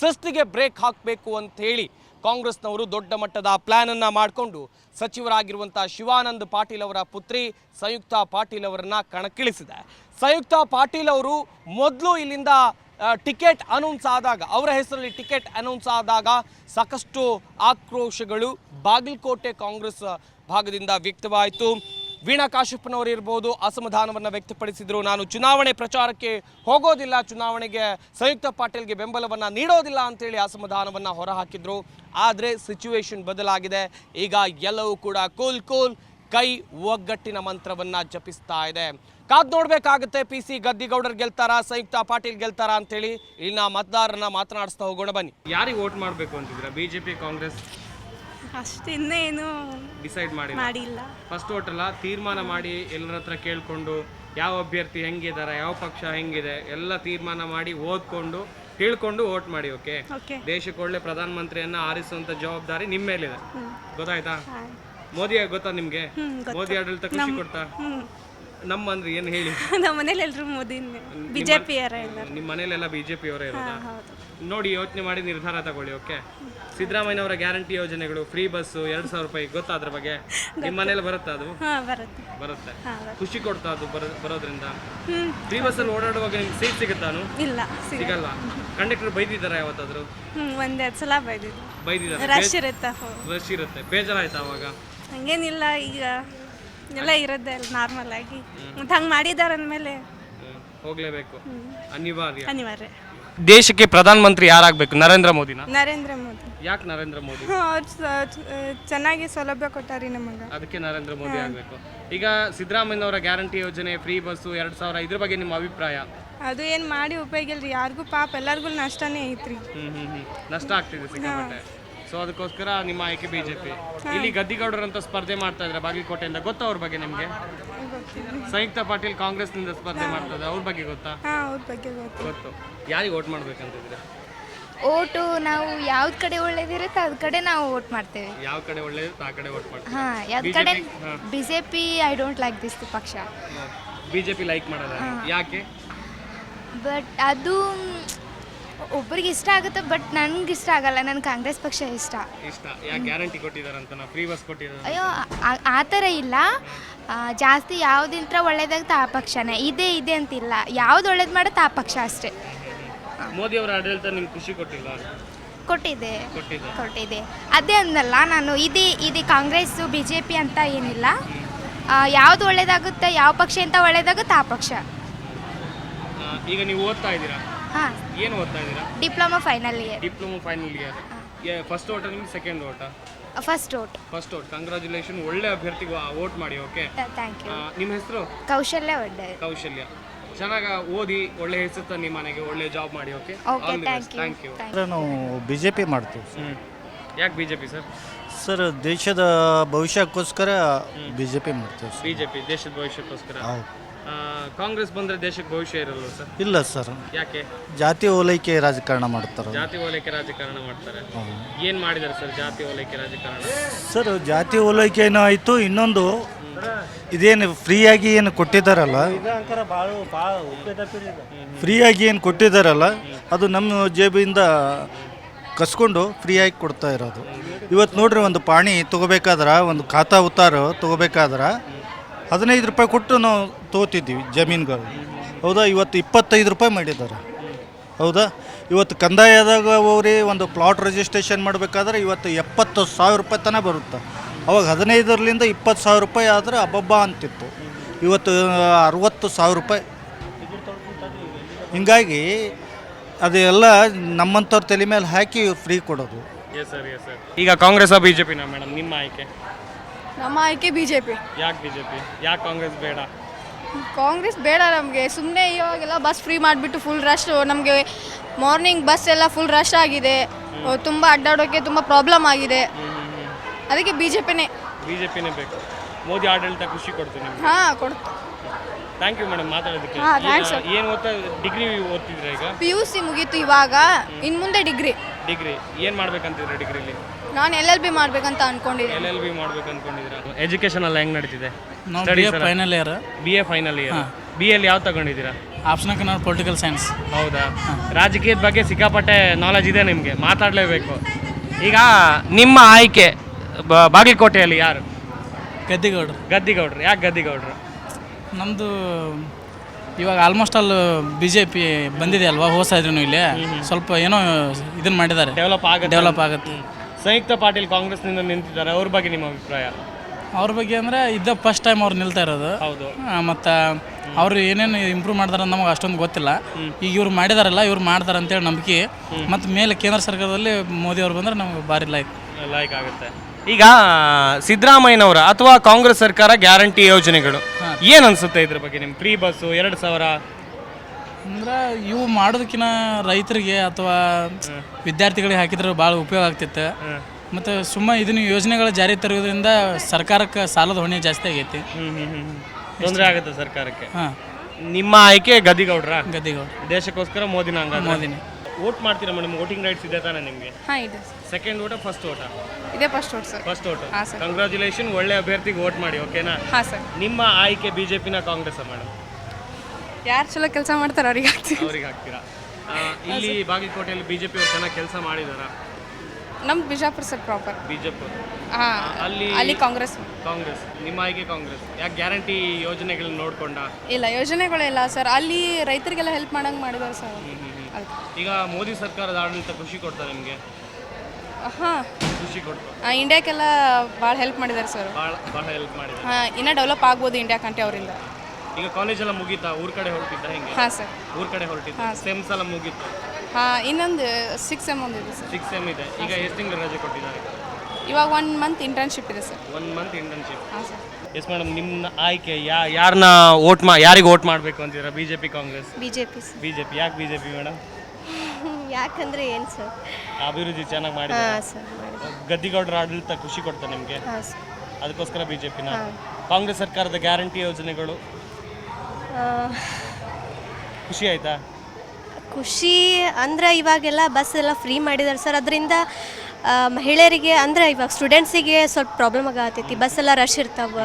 ಸೃಷ್ಟಿಗೆ ಬ್ರೇಕ್ ಹಾಕಬೇಕು ಅಂತ ಹೇಳಿ ಕಾಂಗ್ರೆಸ್ನವರು ದೊಡ್ಡ ಮಟ್ಟದ ಪ್ಲಾನ್ ಅನ್ನ ಮಾಡಿಕೊಂಡು ಸಚಿವರಾಗಿರುವಂಥ ಶಿವಾನಂದ್ ಪಾಟೀಲ್ ಅವರ ಪುತ್ರಿ ಸಂಯುಕ್ತ ಪಾಟೀಲ್ ಅವರನ್ನ ಕಣಕ್ಕಿಳಿಸಿದೆ. ಸಂಯುಕ್ತ ಪಾಟೀಲ್ ಅವರು ಮೊದಲು ಇಲ್ಲಿಂದ ಟಿಕೆಟ್ ಅನೌನ್ಸ್ ಆದಾಗ, ಅವರ ಹೆಸರಲ್ಲಿ ಟಿಕೆಟ್ ಅನೌನ್ಸ್ ಆದಾಗ ಸಾಕಷ್ಟು ಆಕ್ರೋಶಗಳು ಬಾಗಲಕೋಟೆ ಕಾಂಗ್ರೆಸ್ ಭಾಗದಿಂದ ವ್ಯಕ್ತವಾಯಿತು. ವೀಣಾ ಕಾಶ್ಯಪ್ಪನವರು ಇರ್ಬೋದು ಅಸಮಾಧಾನವನ್ನು ವ್ಯಕ್ತಪಡಿಸಿದರು. ನಾನು ಚುನಾವಣೆ ಪ್ರಚಾರಕ್ಕೆ ಹೋಗೋದಿಲ್ಲ, ಚುನಾವಣೆಗೆ ಸಂಯುಕ್ತ ಪಾಟೀಲ್ಗೆ ಬೆಂಬಲವನ್ನು ನೀಡೋದಿಲ್ಲ ಅಂತೇಳಿ ಅಸಮಾಧಾನವನ್ನು ಹೊರಹಾಕಿದ್ರು. ಆದರೆ ಸಿಚುವೇಶನ್ ಬದಲಾಗಿದೆ. ಈಗ ಎಲ್ಲವೂ ಕೂಡ ಕೂಲ್ ಕೂಲ್ ಕೈ ಒಗ್ಗಟ್ಟಿನ ಮಂತ್ರವನ್ನ ಜಪಿಸ್ತಾ ಇದೆ. ಕಾದ್ ನೋಡಬೇಕಾಗುತ್ತೆ, ಪಿ ಸಿ ಗದ್ದಿಗೌಡರ್ ಗೆಲ್ತಾರ, ಸಂಯುಕ್ತ ಪಾಟೀಲ್ ಗೆಲ್ತಾರ ಅಂತೇಳಿ ಇಲ್ಲಿನ ಮತದಾರರನ್ನ ಮಾತನಾಡಿಸ್ತಾ ಹೋಗೋಣ ಬನ್ನಿ. ಯಾರಿಗೆ ವೋಟ್ ಮಾಡಬೇಕು ಅಂತಿದ್ದೀರಾ? ಬಿಜೆಪಿ, ಕಾಂಗ್ರೆಸ್? ಅಷ್ಟು ಇನ್ನೇನು ಡಿಸೈಡ್ ಮಾಡಿ ಮಾಡಿಲ್ಲ. ಫಸ್ಟ್ ಓಟಲ್ಲ ತೀರ್ಮಾನ ಮಾಡಿ ಎಲ್ಲರ ಹತ್ರ ಕೇಳ್ಕೊಂಡು ಯಾವ ಅಭ್ಯರ್ಥಿ ಹೆಂಗಿದ್ದಾರೆ ಯಾವ ಪಕ್ಷ ಹೆಂಗಿದೆ ಎಲ್ಲ ತೀರ್ಮಾನ ಮಾಡಿ ಓದ್ಕೊಂಡು ತಿಳ್ಕೊಂಡು ವೋಟ್ ಮಾಡಿ ಓಕೆ ದೇಶಕ್ಕೆ ಒಳ್ಳೆ ಪ್ರಧಾನಮಂತ್ರಿಯನ್ನ ಆರಿಸುವಂತ ಜವಾಬ್ದಾರಿ ನಿಮ್ಮ ಮೇಲಿದೆ. ಗೊತ್ತಾಯ್ತಾ? ಮೋದಿ ಗೊತ್ತಾ ನಿಮ್ಗೆ? ಮೋದಿ ಆಡಳಿತ ಖುಷಿ ಕೊಡ್ತಾ? ನಮ್ಮಂದ್ರೆ ನಮ್ಮ ಅಂದ್ರೆ ಏನು ಹೇಳಿ? ನಮ್ಮ ಮನೇಲಿ ಎಲ್ಲರೂ ಮೋದಿನೇ ಬಿ ಜೆ ಪಿಯರ ಎಲ್ಲ ನಿಮ್ಮ ಮನೇಲೆಲ್ಲ ಬಿಜೆಪಿ ಅವರೇ ಇರೋದಾ ಹೌದು. ನೋಡಿ ಯೋಚನೆ ಮಾಡಿ ನಿರ್ಧಾರ ತಗೊಳ್ಳಿ ಓಕೆ ಸಿದ್ದರಾಮಯ್ಯ ಅವರ ಗ್ಯಾರಂಟಿ ಯೋಜನೆಗಳು ಫ್ರೀ ಬಸ್ಸು ಎರಡು ಸಾವಿರ ರೂಪಾಯಿ ಗೊತ್ತಾ ಅದ್ರ ಬಗ್ಗೆ? ನಿಮ್ಮ ಮನೇಲಿ ಬರುತ್ತಾ ಅದು? ಬರುತ್ತೆ. ಬರುತ್ತೆ. ಖುಷಿ ಕೊಡ್ತಾ ಅದು ಬರೋ ಬರೋದ್ರಿಂದ? ಫ್ರೀ ಬಸ್ಸಲ್ಲಿ ಓಡಾಡುವಾಗ ನಿಮ್ಗೆ ಸೀಟ್ ಸಿಗುತ್ತಾನು ಇಲ್ಲ ಸಿಗಲ್ಲ. ಕಂಡಕ್ಟರ್ ಬೈದಿದ್ದಾರೆ ಯಾವತ್ತಾದ್ರು? ಒಂದೆರಡು ಸಲ ಬೈದಿದ್ದು. ಬೈದಿದ್ದಾರೆ? ರಶ್ ಇರುತ್ತೆ? ರಶ್ ಇರುತ್ತೆ. ಬೇಜಾರಾಯ್ತಾ ಅವಾಗ? ಹಂಗೇನಿಲ್ಲ ಈಗ ಎಲ್ಲ ಇರೋದೇ ನಾರ್ಮಲ್ ಆಗಿ. ಮತ್ತು ಹಂಗೆ ಮಾಡಿದ್ದಾರೆ ಅಂದಮೇಲೆ. ಹೋಗ್ಲೇಬೇಕು. ಅನಿವಾರ್ಯ. ಅನಿವಾರ್ಯ. ದೇಶಕ್ಕೆ ಪ್ರಧಾನಮಂತ್ರಿ ಯಾರಾಗಬೇಕು? ನರೇಂದ್ರ ಮೋದಿನ? ನರೇಂದ್ರ ಮೋದಿ. ಯಾಕೆ ನರೇಂದ್ರ ಮೋದಿ? ಅವ್ರು ಚೆನ್ನಾಗಿ ಸೌಲಭ್ಯ ಕೊಟ್ಟಾರಿ ನಮಗೆ. ಅದಕ್ಕೆ ನರೇಂದ್ರ ಮೋದಿ ಆಗಬೇಕು. ಈಗ ಸಿದ್ದರಾಮಯ್ಯನವರ ಗ್ಯಾರಂಟಿ ಯೋಜನೆ ಫ್ರೀ ಬಸ್ಸು ಎರಡು ಸಾವಿರ ಇದ್ರ ಬಗ್ಗೆ ನಿಮ್ಮ ಅಭಿಪ್ರಾಯ? ಅದು ಏನು ಮಾಡಿ ಉಪಯೋಗ ಇಲ್ರಿ. ಯಾರಿಗೂ ಪಾಪ ಎಲ್ಲರಿಗೂ ನಷ್ಟನೇ ಐತ್ರಿ. ಹ್ಮ್ ಹ್ಮ್ ಹ್ಮ್. ನಷ್ಟ ಆಗ್ತಿದೆ ಸಿಕ್ಕಾಪಟ್ಟೆ. ಸೊ ಅದಕ್ಕೋಸ್ಕರ ನಿಮ್ಮ ಆಯ್ಕೆ ಬಿಜೆಪಿ ಇಲ್ಲಿ ಗದ್ದಿಗೌಡರು ಅಂತ ಸ್ಪರ್ಧೆ ಮಾಡ್ತಾ ಇದ್ರೆ ಬಾಗಲಕೋಟೆಯಿಂದ. ಗೊತ್ತಾ ಅವ್ರ ಬಗ್ಗೆ ನಿಮಗೆ? ಸಂಯುಕ್ತ ಪಾಟೀಲ್ ಕಾಂಗ್ರೆಸ್ನಿಂದ ಸ್ಪರ್ಧೆ ಮಾಡ್ತಾ ಇದ್ದಾರೆ ಅವ್ರ ಬಗ್ಗೆ ಗೊತ್ತಾ? ಹಾಂ ಅವ್ರ ಬಗ್ಗೆ ಗೊತ್ತು. ಗೊತ್ತು. ಯಾರಿಗೆ ವೋಟ್ ಮಾಡ್ಬೇಕಂತಿದ್ರೆ ಓಟು ನಾವು ಯಾವ್ದ್ ಕಡೆ ಒಳ್ಳೇದಿರುತ್ತೆ ಅದ್ ಕಡೆ ನಾವು ಓಟ್ ಮಾಡ್ತೇವೆ. ಯಾವ ಕಡೆ ಒಳ್ಳೇದು ಆ ಕಡೆ ವೋಟ್ ಮಾಡ್ತಾರೆ? ಹಾ ಯಾವ್ದು ಕಡೆ B J P I don't like this ಪಕ್ಷ. ಬಿಜೆಪಿ ಲೈಕ್ ಮಾಡಲ್ಲ ಯಾಕೆ? ಬಟ್ ಅದು ಒಬ್ರಿಗೆ ಇಷ್ಟ ಆಗುತ್ತೆ ಬಟ್ ನನ್ಗೆ ಇಷ್ಟ ಆಗಲ್ಲ. ನನ್ಗೆ ಕಾಂಗ್ರೆಸ್ ಪಕ್ಷ ಇಷ್ಟ. ಇಷ್ಟ. ಯಾಕೆ ಗ್ಯಾರಂಟಿ ಕೊಟ್ಟಿದಾರಂತ ನಾ ಫ್ರೀ ಬಸ್ ಕೊಟ್ಟಿದ್ದಾರೆ ಅಯ್ಯೋ ಆ- ಆ ಥರ ಇಲ್ಲ. ಆ, ಜಾಸ್ತಿ ಯಾವುದಿಂತ್ರ ಒಳ್ಳೇದಾಗುತ್ತೆ ಆ ಪಕ್ಷನೇ. ಇದೇ ಇದೆ ಅಂತಿಲ್ಲ. ಯಾವ್ದು ಒಳ್ಳೇದು ಮಾಡುತ್ತೆ ಆ ಪಕ್ಷ ಅಷ್ಟೇ. ಮೋದಿ ಅವರ ಆಡಳಿತ ನಿಮ್ಗೆ ಖುಷಿ ಕೊಟ್ಟಿಲ್ಲ ಕೊಟ್ಟಿದೆ. ಕೊಟ್ಟಿದೆ. ಕೊಟ್ಟಿದೆ. ಅದೇ ಅಂದಲ್ಲ ನಾನು ಇದೇ ಇದೆ ಕಾಂಗ್ರೆಸ್ಸು ಬಿ ಜೆ ಪಿ ಅಂತ ಏನಿಲ್ಲ. ಯಾವುದು ಒಳ್ಳೇದಾಗುತ್ತೆ ಯಾವ ಪಕ್ಷ ಅಂತ ಒಳ್ಳೇದಾಗುತ್ತೆ ಆ ಪಕ್ಷ. ಆ, ಈಗ ನೀವು ಓದ್ತಾ ಇದ್ದೀರಾ? ಹಾಂ. ಏನು ಓದ್ತಾ ಇದ್ದೀರಾ? Diploma final year diploma final year first vote ನಿಮ್ಗೆ second vote? First vote. First vote. Congratulation ಒಳ್ಳೆ ಅಭ್ಯರ್ಥಿಗೆ ವೋಟ್ ಮಾಡಿ ಓಕೆ ಥ್ಯಾಂಕ್ ಯು ನಿಮ್ಮ ಹೆಸರು? ಕೌಶಲ್ಯ ಒಡ್ಡೆ ಕೌಶಲ್ಯ. ಚೆನ್ನಾಗಿ ಓದಿ ಒಳ್ಳೆ ಹೆಸರು ತನ್ನಿ ನಿಮ್ಮ ಮನೆಗೆ ಒಳ್ಳೆ ಜಾಬ್ ಮಾಡಿ ಓಕೆ ಓಕೆ ಥ್ಯಾಂಕ್ ಯು ನಾವು ಬಿ ಜೆ ಪಿ ಮಾಡ್ತೀವಿ ಹ್ಞೂ ಯಾಕೆ B J P sir? Sir ದೇಶದ ಭವಿಷ್ಯಕ್ಕೋಸ್ಕರ ಬಿ ಜೆ ಪಿ ಮಾಡ್ತೀವಿ ಬಿ ಜೆ ಪಿ ದೇಶದ ಭವಿಷ್ಯಕ್ಕೋಸ್ಕರ. ಕಾಂಗ್ರೆಸ್ ಬಂದ್ರೆ ದೇಶಕ್ಕೆ ಭವಿಷ್ಯ ಇರಲ್ಲ ಸರ್? ಇಲ್ಲ ಸರ್. ಯಾಕೆ? ಜಾತಿ ಓಲೈಕೆ ರಾಜಕಾರಣ ಮಾಡ್ತಾರೆ ಜಾತಿ ಓಲೈಕೆ ರಾಜಕಾರಣ ಮಾಡ್ತಾರೆ. ಏನು ಮಾಡಿದ್ದಾರೆ ಸರ್ ಜಾತಿ ಓಲೈಕೆ ರಾಜಕಾರಣ? ಸರ್ ಜಾತಿ ಓಲೈಕೆ ಏನೋ ಆಯಿತು ಇನ್ನೊಂದು ಇದೇನು ಫ್ರೀಯಾಗಿ ಏನು ಕೊಟ್ಟಿದ್ದಾರಲ್ಲ? ಫ್ರೀಯಾಗಿ ಏನು ಕೊಟ್ಟಿದ್ದಾರಲ್ಲ ಅದು ನಮ್ಮ ಜೇಬಿಂದ ಕಸ್ಕೊಂಡು ಫ್ರೀಯಾಗಿ ಕೊಡ್ತಾ ಇರೋದು. ಇವತ್ತು ನೋಡ್ರಿ ಒಂದು ಪಾಣಿ ತೊಗೋಬೇಕಾದ್ರೆ ಒಂದು ಖಾತಾ ಉತ್ತಾರು ತಗೋಬೇಕಾದ್ರೆ ಹದಿನೈದು ರೂಪಾಯಿ ಕೊಟ್ಟು ನಾವು ತೊಗೋತಿದ್ದೀವಿ ಜಮೀನುಗಳು. ಹೌದಾ? ಇವತ್ತು ಇಪ್ಪತ್ತೈದು ರೂಪಾಯಿ ಮಾಡಿದ್ದಾರೆ. ಹೌದಾ? ಇವತ್ತು ಕಂದಾಯದಾಗ ಹೋಗ್ರಿ ಒಂದು ಪ್ಲಾಟ್ ರಿಜಿಸ್ಟ್ರೇಷನ್ ಮಾಡಬೇಕಾದ್ರೆ ಇವತ್ತು ಎಪ್ಪತ್ತು ಸಾವಿರ ರೂಪಾಯಿ ತನಕ ಬರುತ್ತೆ. ಅವಾಗ ಹದಿನೈದರಿಂದ ಇಪ್ಪತ್ತು ಸಾವಿರ ರೂಪಾಯಿ ಆದರೆ ಅಬ್ಬಬ್ಬ ಅಂತಿತ್ತು. ಇವತ್ತು ಅರುವತ್ತು ಸಾವಿರ ರೂಪಾಯಿ. ಹಿಂಗಾಗಿ ಅದೆಲ್ಲ ನಮ್ಮಂಥವ್ರ ತಲೆ ಮೇಲೆ ಹಾಕಿ ಫ್ರೀ ಕೊಡೋದು. ಎಸ್ ಸರ್ ಎಸ್ ಸರ್ ಈಗ Congress B J P madam ನಿಮ್ಮ ಆಯ್ಕೆ? ನಮ್ಮ ಆಯ್ಕೆ ಬಿ ಜೆ ಪಿ ಯಾಕೆ ಬಿ ಜೆ ಪಿ ಯಾಕೆ ಕಾಂಗ್ರೆಸ್ ಬೇಡ? ಕಾಂಗ್ರೆಸ್ ಬೇಡ ನಮಗೆ. ಸುಮ್ಮನೆ ಇವಾಗೆಲ್ಲ ಬಸ್ ಫ್ರೀ ಮಾಡಿಬಿಟ್ಟು ಫುಲ್ ರಶ್ ನಮಗೆ ಮಾರ್ನಿಂಗ್ ಬಸ್ ಎಲ್ಲ ಫುಲ್ ರಶ್ ಆಗಿದೆ. ತುಂಬ ಅಡ್ಡಾಡೋಕ್ಕೆ ತುಂಬ ಪ್ರಾಬ್ಲಮ್ ಆಗಿದೆ. ಅದಕ್ಕೆ ಬಿ ಜೆ ಪಿನೇ ಬಿ ಜೆ ಪಿನೇ ಬೇಕು. ಮೋದಿ ಆಡಳಿತ ಖುಷಿ ಕೊಡ್ತೀನಿ ಹಾಂ ಕೊಡ್ತು ಥ್ಯಾಂಕ್ ಯು ಮೇಡಮ್ ಮಾತಾಡೋದಕ್ಕೆ. ಹಾಂ ಥ್ಯಾಂಕ್ಸ್. ಏನು ಓದ್ತಾ ಡಿಗ್ರಿ ಓದ್ತಿದ್ರೆ ಈಗ? ಪಿ ಯು ಸಿ ಮುಗೀತು ಇವಾಗ ಇನ್ನು ಮುಂದೆ ಡಿಗ್ರಿ ಡಿಗ್ರಿ ಏನು ಮಾಡ್ಬೇಕಂತಿದ್ರೆ ಡಿಗ್ರಿಲಿ ನಾನು ಎಲ್ ಎಲ್ ಬಿ ಮಾಡ್ಬೇಕಂತ ಅನ್ಕೊಂಡಿದ್ದೀನಿ ಎಲ್ ಎಲ್ ಬಿ ಮಾಡ್ಬೇಕು ಅನ್ಕೊಂಡಿದ್ದೀರಾ ಎಜುಕೇಶನ್ ಎಲ್ಲ ಹೆಂಗ್ ನಡೀತಿದೆ? ನಾವು B A final year B A final year B L ಯಾವ ತಗೊಂಡಿದ್ದೀರಾ? ಆಪ್ಷನ್ ಕನ್ನಡ ಪೊಲಿಟಿಕಲ್ ಸೈನ್ಸ್ ಹೌದಾ? ರಾಜಕೀಯದ ಬಗ್ಗೆ ಸಿಕ್ಕಾಪಟ್ಟೆ ನಾಲೆಜ್ ಇದೆ ನಿಮಗೆ. ಮಾತಾಡಲೇಬೇಕು. ಈಗ ನಿಮ್ಮ ಆಯ್ಕೆ ಬ- ಬಾಗಲಕೋಟೆಯಲ್ಲಿ ಯಾರು? ಗದ್ದಿಗೌಡರು. ಗದ್ದಿಗೌಡ್ರು. ಯಾಕೆ ಗದ್ದಿಗೌಡ್ರು? ನಮ್ಮದು ಇವಾಗ almost all B J P ಬಂದಿದೆ ಅಲ್ವಾ? ಹೋಗ್ತಾ ಇದ್ರು ಇಲ್ಲಿ. ಸ್ವಲ್ಪ ಏನೋ ಇದನ್ನ ಮಾಡಿದ್ದಾರೆ. ಡೆವಲಪ್ ಆಗುತ್ತೆ ಡೆವಲಪ್ ಆಗುತ್ತೆ. ಸಂಯುಕ್ತ ಪಾಟೀಲ್ ಕಾಂಗ್ರೆಸ್ನಿಂದ ನಿಂತಿದ್ದಾರೆ. ಅವ್ರ ಬಗ್ಗೆ ನಿಮ್ಮ ಅಭಿಪ್ರಾಯ? ಅವ್ರ ಬಗ್ಗೆ ಅಂದರೆ ಇದ್ದ ಫಸ್ಟ್ ಟೈಮ್ ಅವ್ರು ನಿಲ್ತಾ ಇರೋದು. ಹೌದು. ಮತ್ತು ಅವರು ಏನೇನು ಇಂಪ್ರೂವ್ ಮಾಡ್ತಾರೆ ಅಂತ ನಮಗೆ ಅಷ್ಟೊಂದು ಗೊತ್ತಿಲ್ಲ. ಈಗ ಇವ್ರು ಮಾಡಿದಾರಲ್ಲ ಇವ್ರು ಮಾಡ್ತಾರೆ ಅಂತೇಳಿ ನಂಬಿಕೆ. ಮತ್ತು ಮೇಲೆ ಕೇಂದ್ರ ಸರ್ಕಾರದಲ್ಲಿ ಮೋದಿ ಅವ್ರು ಬಂದರೆ ನಮಗೆ ಭಾರಿ ಲೈಕ್ ಲೈಕ್ ಆಗುತ್ತೆ. ಈಗ ಸಿದ್ದರಾಮಯ್ಯನವರ ಅಥವಾ ಕಾಂಗ್ರೆಸ್ ಸರ್ಕಾರ ಗ್ಯಾರಂಟಿ ಯೋಜನೆಗಳು. ಏನು ಅನ್ಸುತ್ತೆ ಇದ್ರ ಬಗ್ಗೆ ನಿಮ್ ಫ್ರೀ ಬಸ್ಸು ಎರಡು ಸಾವಿರ ಅಂದ್ರೆ ಇವು ಮಾಡೋದಕ್ಕಿಂತ ರೈತರಿಗೆ ಅಥವಾ ವಿದ್ಯಾರ್ಥಿಗಳಿಗೆ ಹಾಕಿದ್ರೆ ಭಾಳ ಉಪಯೋಗ ಆಗ್ತಿತ್ತು. ಮತ್ತು ಸುಮ್ಮ ಇದನ್ನು ಯೋಜನೆಗಳ ಜಾರಿ ತರೋದ್ರಿಂದ ಸರ್ಕಾರಕ್ಕೆ ಸಾಲದ ಹೊಣೆ ಜಾಸ್ತಿ ಆಗೈತಿ. ತೊಂದರೆ ಆಗುತ್ತೆ ಸರ್ಕಾರಕ್ಕೆ. ಹಾಂ. ನಿಮ್ಮ ಆಯ್ಕೆ ಗದಿಗೌಡ್ರ ಗದ್ದಿಗೌಡ ದೇಶಕ್ಕೋಸ್ಕರ ಮೋದಿನ ಹಂಗ ಮೋದಿನಿ. ವೋಟ್ ಮಾಡ್ತೀರಾ ಮೇಡಮ್? ವೋಟಿಂಗ್ ರೈಟ್ಸ್ ಇದೆ ತಾನೇ ನಿಮಗೆ? ಹಾಂ ಇದೆ ಸೆಕೆಂಡ್ ಓಟ ಫಸ್ಟ್ ಓಟ ಇದೇ ಫಸ್ಟ್ ಓಟ್ ಸರ್. ಫಸ್ಟ್ ಓಟ ಹಾಂ ಸರ್. ಕಂಗ್ರ್ಯಾಚುಲೇಷನ್ ಒಳ್ಳೆ ಅಭ್ಯರ್ಥಿಗೆ ವೋಟ್ ಮಾಡಿ ಓಕೆನಾ? ಹಾಂ ಸರ್. ನಿಮ್ಮ ಆಯ್ಕೆ ಬಿಜೆಪಿನ ಕಾಂಗ್ರೆಸ್ ಮೇಡಮ್? ಯಾರು ಚಲೋ ಕೆಲಸ ಮಾಡ್ತಾರೆ ಅವ್ರಿಗೆ ಹಾಕ್ತೀವಿ. ಅವ್ರಿಗೆ ಹಾಕ್ತೀರಾ? ಆ, ಇಲ್ಲಿ ಬಾಗಲಕೋಟೆಯಲ್ಲಿ ಬಿಜೆಪಿ ಅವ್ರು ಚೆನ್ನಾಗಿ ಕೆಲಸ ಮಾಡಿದಾರ? ನಮ್ಮ ಬಿಜಾಪುರ ಸರ್ ಪ್ರಾಪರ್ ಬಿಜೆಪಿ ಹಾಂ ಅಲ್ಲಿ ಅಲ್ಲಿ ಕಾಂಗ್ರೆಸ್. ಕಾಂಗ್ರೆಸ್ ನಿಮ್ಮ ಆಯ್ಕೆ ಕಾಂಗ್ರೆಸ್. ಯಾಕೆ ಗ್ಯಾರಂಟಿ ಯೋಜನೆಗಳನ್ನ ನೋಡ್ಕೊಂಡ? ಇಲ್ಲ ಯೋಜನೆಗಳಿಲ್ಲ ಸರ್. ಅಲ್ಲಿ ರೈತರಿಗೆಲ್ಲ ಹೆಲ್ಪ್ ಮಾಡಂಗೆ ಮಾಡಿದ್ದಾರೆ ಸರ್ ಈಗ ಮೋದಿ ಸರ್ಕಾರದ ಆಡಳಿತ ಖುಷಿ ಕೊಡ್ತಾರೆ ನಿಮಗೆ? ಹಾಂ. ಖುಷಿ ಕೊಡ್ತು? ಇಂಡಿಯಾಕ್ಕೆಲ್ಲ ಭಾಳ ಹೆಲ್ಪ್ ಮಾಡಿದ್ದಾರೆ ಸರ್ ಭಾಳ ಭಾಳ ಹೆಲ್ಪ್ ಮಾಡಿದೆ ಹಾಂ ಇನ್ನೂ ಡೆವಲಪ್ ಆಗ್ಬೋದು ಇಂಡಿಯಾ ಕಂಟ್ರಿ ಅವರಿಂದ. ಈಗ ಕಾಲೇಜ್ ಎಲ್ಲ ಮುಗೀತಾ? ಊರ್ ಕಡೆ ಹೊರಟಿದ್ದ ಹೆಂಗೆ? ಹಾಂ ಸರ್. ಊರ್ ಕಡೆ ಹೊರಟಿದ್ದ? ಸೆಮ್ಸ್ ಎಲ್ಲ ಮುಗೀತು? ಹಾಂ ಇನ್ನೊಂದು ಸಿಕ್ಸ್ ಎಂ ಒಂದು ಇದೆ ಸರ್. ಸಿಕ್ಸ್ ಸೆಮ್ ಇದೆ. ಈಗ ಎಷ್ಟು ತಿಂಗಳು ರಜೆ ಕೊಟ್ಟಿದ್ದಾರೆ? ಇವಾಗ ಒನ್ ಮಂತ್ ಇಂಟರ್ನ್ಶಿಪ್ ಇದೆ ಸರ್. ಒನ್ ಮಂತ್ ಇಂಟರ್ನ್ಶಿಪ್ ಹಾಂ ಸರ್. ಎಸ್ ಮೇಡಮ್ ನಿಮ್ಮ ಆಯ್ಕೆ ಯಾ ಯಾರನ್ನ ವೋಟ್ ಮಾ ಯಾರಿಗೆ ವೋಟ್ ಮಾಡಬೇಕು ಅಂತೀರಾ? B J P Congress B J P sir. B J P ಯಾಕೆ ಬಿ ಜೆ ಪಿ ಮೇಡಮ್ ಯಾಕಂದರೆ ಏನು ಸರ್? ಅಭಿವೃದ್ಧಿ ಚೆನ್ನಾಗಿ ಮಾಡಿದ್ದಾರೆ. ಹಾಂ ಸರ್ ಮಾಡಿ ಗದ್ದಿಗೌಡರ ಆಡಳಿತ ಖುಷಿ ಕೊಡ್ತಾ ನಿಮಗೆ? ಹಾಂ ಸರ್. ಅದಕ್ಕೋಸ್ಕರ ಬಿ ಜೆ ಪಿನ ಕಾಂಗ್ರೆಸ್ ಸರ್ಕಾರದ ಗ್ಯಾರಂಟಿ ಯೋಜನೆಗಳು? ಖುಷಿ ಆಯ್ತಾ? ಖುಷಿ ಅಂದ್ರೆ ಇವಾಗೆಲ್ಲ ಬಸ್ ಎಲ್ಲ ಫ್ರೀ ಮಾಡಿದ್ದಾರೆ ಸರ್ ಅದರಿಂದ ಮಹಿಳೆಯರಿಗೆ ಅಂದ್ರೆ ಇವಾಗ ಸ್ಟೂಡೆಂಟ್ಸಿಗೆ ಸ್ವಲ್ಪ ಪ್ರಾಬ್ಲಮ್ ಆಗತ್ತೈತಿ ಬಸ್ ಎಲ್ಲ ರಶ್ ಇರ್ತಾವ.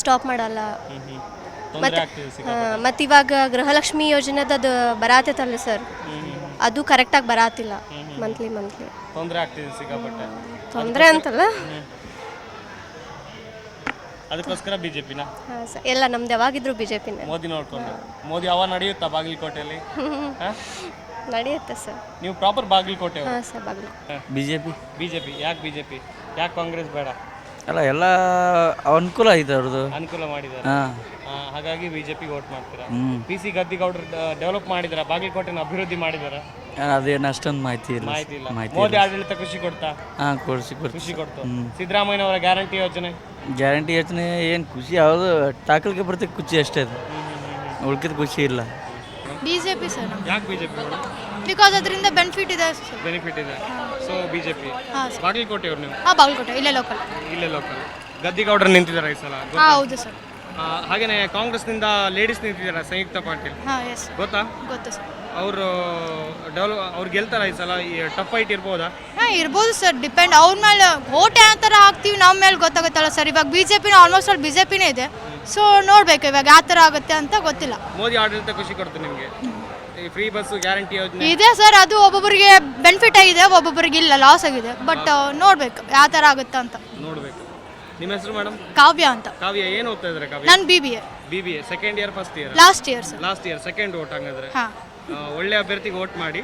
ಸ್ಟಾಪ್ ಮಾಡಲ್ಲ. ಸಿಗ ಮತ್ತು ಇವಾಗ ಗೃಹಲಕ್ಷ್ಮಿ ಯೋಜನೆದು ಅದು ಬರಾತೈತಲ್ಲ ಸರ್ ಅದು ಕರೆಕ್ಟಾಗಿ ಬರಾತಿಲ್ಲ ಮಂತ್ಲಿ ಮಂತ್ಲಿ ತೊಂದರೆ ಅಂತಲ್ಲ? ಅದಕ್ಕೋಸ್ಕರ ಬಿಜೆಪಿನ? ಹಾಂ ಸರ್ ಎಲ್ಲ ನಮ್ದು ಯಾವಾಗಿದ್ರು ಬಿ ಜೆ ಪಿನೇ ಮೋದಿ ನೋಡ್ಕೊಂಡು. ಮೋದಿ ಅವ ನಡೆಯುತ್ತ ಬಾಗಲಕೋಟೆಯಲ್ಲಿ? ಹಾ? ನಡೆಯುತ್ತೆ ಸರ್. ನೀವು ಪ್ರಾಪರ್ ಬಾಗಲಕೋಟೆ ಹಾಂ ಸರ್ ಬಾಗಿಲು B J P B J ಯಾಕೆ ಬಿ ಯಾಕೆ ಕಾಂಗ್ರೆಸ್ ಬೇಡ? ಅಲ್ಲ ಎಲ್ಲ ಅನುಕೂಲ ಐತೆ ಅವ್ರದ್ದು. ಅನುಕೂಲ ಮಾಡಿದ್ದಾರೆ. ಹಾಂ. ಆ, ಹಾಗಾಗಿ ಬಿ ಜೆ ಪಿಗೆ ವೋಟ್ ಮಾಡ್ತೀರಾ? ಹ್ಞೂ ಪಿ ಸಿ ಗದ್ದಿಗೌಡರು ಡೆವಲಪ್ ಮಾಡಿದಾರ? ಬಾಗಲಕೋಟೆನ ಅಭಿವೃದ್ಧಿ ಮಾಡಿದಾರ? ಅದೇನು ಅಷ್ಟೊಂದು ಮಾಹಿತಿ ಇಲ್ಲ. ಮಾಹಿತಿ ಇಲ್ಲ. ಮಾಹಿತಿ ಮೋದಿ ಆಡಳಿತ ಖುಷಿ ಕೊಡ್ತಾ? ಹಾಂ ಕೊಡಿಸಿ ಕೊಡ್ಸಿ. ಖುಷಿ ಕೊಡ್ತು. ಸಿದ್ದರಾಮಯ್ಯನವರ ಗ್ಯಾರಂಟಿ ಯೋಜನೆ? ಗ್ಯಾರಂಟಿ ಯೋಚನೆ ಏನು ಖುಷಿ ಯಾವುದು ಟಾಕಲ್ಗೆ ಬರ್ತಕ್ಕೆ ಖುಷಿ ಅಷ್ಟೇ ಅದು. ಉಳ್ಕಿದ ಖುಷಿ ಇಲ್ಲ. ಬಿ ಜೆ ಪಿ ಸರ್ ಯಾಕೆ ಬಿ ಜೆ ಪಿ ಬಿಕಾಸ್ ಅದರಿಂದ ಬೆನಿಫಿಟ್ ಇದೆ ಬೆನಿಫಿಟ್ ಇದೆ. ಸೊ ಬಿ ಜೆ ಪಿ ಬಾಗಲಕೋಟೆಯವ್ರು ನೀವು? ಹಾಂ ಬಾಗಲಕೋಟೆ ಇಲ್ಲೇ ಲೋಕಲ್ ಇಲ್ಲೇ ಲೋಕಲ್ ಗದ್ದಿಗೌಡರು ನಿಂತಿದ್ದಾರೆ ಈ ಸಲ ಹಾಂ ಹೌದು ಸರ್. ಹಾಗೇನೆ ಕಾಂಗ್ರೆಸ್ನಿಂದ ಲೇಡೀಸ್ ನಿಂತಿದ್ದಾರೆ ಸಂಯುಕ್ತ ಪಾಟೀಲ್. ಹಾಂ ಎಸ್ ಗೊತ್ತಾ? ಗೊತ್ತಾ ಸರ್. ಅವರು ಡೆವಲಪ್ ಅವ್ರು ಗೆಲ್ತಾರ ಈ ಸಲ ಟಫ್ ಫೈಟ್ ಇರ್ಬೋದಾ? ಹಾಂ ಇರ್ಬೋದು ಸರ್ ಡಿಪೆಂಡ್ ಅವ್ರ ಮೇಲೆ ಓಟ್ ಯಾವ ಥರ ಹಾಕ್ತೀವಿ ನಮ್ಮ ಮೇಲೆ ಗೊತ್ತಾಗುತ್ತಲ್ಲ ಸರ್. ಇವಾಗ ಬಿ ಜೆ ಪಿನ ಆಲ್ಮೋಸ್ಟ್ ಆಲ್ ಬಿ ಜೆ ಪಿನೇ ಇದೆ. ಸೊ ನೋಡಬೇಕು ಇವಾಗ ಯಾವ ಥರ ಆಗುತ್ತೆ ಅಂತ ಗೊತ್ತಿಲ್ಲ. ಮೋದಿ ಆಡಳಿತ ಖುಷಿ ಕೊಡ್ತು ನಿಮಗೆ? ಈ ಫ್ರೀ ಬಸ್ ಗ್ಯಾರಂಟಿ ಯೋಜನೆ? ಇದೆ ಸರ್ ಅದು ಒಬ್ಬೊಬ್ಬರಿಗೆ ಬೆನಿಫಿಟ್ ಆಗಿದೆ ಒಬ್ಬೊಬ್ಬರಿಗೆ ಇಲ್ಲ ಲಾಸ್ ಆಗಿದೆ. ಬಟ್ ನೋಡ್ಬೇಕು ಯಾವ ಥರ ಆಗುತ್ತೆ ಅಂತ. ನೋಡಬೇಕು. ನಿಮ್ಮ ಹೆಸರು ಮೇಡಮ್ ಕಾವ್ಯ ಅಂತ. ಕಾವ್ಯ ಏನು ಓದ್ತಾ ಇದ್ದಾರೆ ಕಾವ್ಯ? ನಾನು B B A B B A second year first year last year sir last year second vote ಹಂಗಾದ್ರೆ. ಹಾಂ. ಒಳ್ಳೆ ಅಭ್ಯರ್ಥಿಗೆ ವೋಟ್ ಮಾಡಿ.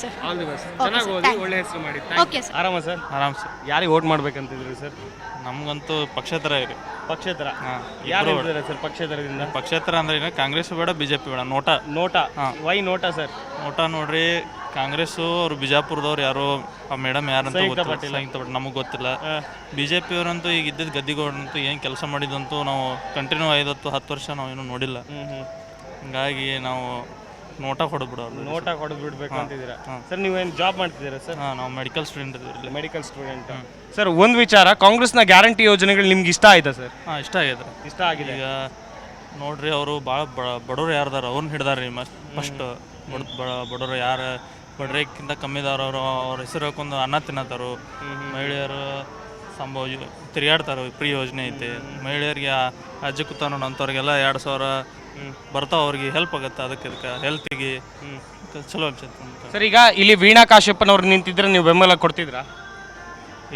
ಸರ್ ಆಲ್ ದಿ ಬೆಸ್ಟ್ ಚೆನ್ನಾಗಿ ಓದಿ ಒಳ್ಳೆ ಹೆಸರು ಮಾಡಿ. ಓಕೆ ಸರ್ ಆರಾಮ ಸರ್ ಆರಾಮ್ ಸರ್ ಯಾರಿಗೆ ವೋಟ್ ಮಾಡ್ಬೇಕಂತಿದ್ರಿ ಸರ್ ನಮಗಂತೂ ಪಕ್ಷೇತರ ಇದೆ ಪಕ್ಷೇತರ? ಹಾಂ ಯಾರು ಸರ್ ಪಕ್ಷೇತರದಿಂದ? ಪಕ್ಷೇತರ ಅಂದ್ರೆ ಏನು? ಕಾಂಗ್ರೆಸ್ ಬೇಡ ಬಿಜೆಪಿ ಜೆ ಪಿ ಬೇಡ. ನೋಟ. ನೋಟಾ. ವೈ ನೋಟ ಸರ್ ನೋಟ ನೋಡ್ರಿ ಕಾಂಗ್ರೆಸ್ಸು ಅವ್ರು ಬಿಜಾಪುರದವ್ರು ಯಾರು ಆ ಮೇಡಮ್ ಯಾರಂತ ಗೊತ್ತಿಲ್ಲ. ನಮಗೆ ಗೊತ್ತಿಲ್ಲ. ಬಿಜೆಪಿ ಜೆ ಪಿಯವರಂತೂ ಈಗ ಇದ್ದಿದ್ದ ಗದ್ದಿಗೌಡರಂತೂ ಏನು ಕೆಲಸ ಮಾಡಿದಂತೂ ನಾವು ಕಂಟಿನ್ಯೂ ಐದತ್ತು ಹತ್ತು ವರ್ಷ ನಾವು ಏನೂ ನೋಡಿಲ್ಲ. ಹಂಗಾಗಿ ನಾವು ನೋಟ ಹೊಡೆದ್ಬಿಡೋರು ನೋಟಾ ಕೊಡ್ಬಿಡ್ಬೇಕು ಬಿಡ್ಬೇಕು ಅಂತಿದ್ದೀರಾ? ಸರ್ ನೀವೇನು ಜಾಬ್ ಮಾಡ್ತಿದ್ದೀರಾ ಸರ್? ಹಾಂ ನಾವು ಮೆಡಿಕಲ್ ಸ್ಟೂಡೆಂಟ್ ಇದ್ದಿಲ್ಲ ಮೆಡಿಕಲ್ ಸ್ಟೂಡೆಂಟ್ ಸರ್ ಒಂದು ವಿಚಾರ ಕಾಂಗ್ರೆಸ್ನ ಗ್ಯಾರಂಟಿ ಯೋಜನೆಗಳು ನಿಮ್ಗೆ ಇಷ್ಟ ಆಯ್ತಾ ಸರ್? ಹಾಂ ಇಷ್ಟ ಆಗಿದೆ. ಇಷ್ಟ ಆಗಿದೆ. ಈಗ ನೋಡ್ರಿ ಅವರು ಭಾಳ ಬಡವ್ರು ಯಾರ್ದಾರ ಅವ್ರನ್ನ ಹಿಡ್ದಾರ್ರಿ ಮಸ್ಟ್ ಫಸ್ಟ್ ಬಡವ್ರು ಯಾರು ಬಡ್ರೇಕ್ಕಿಂತ ಕಮ್ಮಿದವ್ರು ಅವರು ಅವ್ರ ಹೆಸರು ಹಾಕೊಂಡು ಅನ್ನ ತಿನ್ನತ್ತಾರು. ಮಹಿಳೆಯರು ಸಂಭವ ತಿರುಗಾಡ್ತಾರೆ ಫ್ರೀ ಯೋಜನೆ ಐತೆ. ಮಹಿಳೆಯರಿಗೆ ಅಜ್ಜಿ ಕೂತಾನೋ ಅಂಥವ್ರಿಗೆಲ್ಲ ಎರಡು ಸಾವಿರ ಬರ್ತಾವ ಅವ್ರಿಗೆ ಹೆಲ್ಪ್ ಆಗುತ್ತೆ ಅದಕ್ಕೆ ಇದಕ್ಕೆ ಹೆಲ್ತಿಗೆ ಚಲೋ ಅನ್ಸುತ್ತೆ ಸರ್ ಈಗ ಇಲ್ಲಿ ವೀಣಾ ಕಾಶ್ಯಪ್ಪನವ್ರು ನಿಂತಿದ್ರೆ ನೀವು ಬೆಂಬಲ ಕೊಡ್ತಿದ್ರಾ?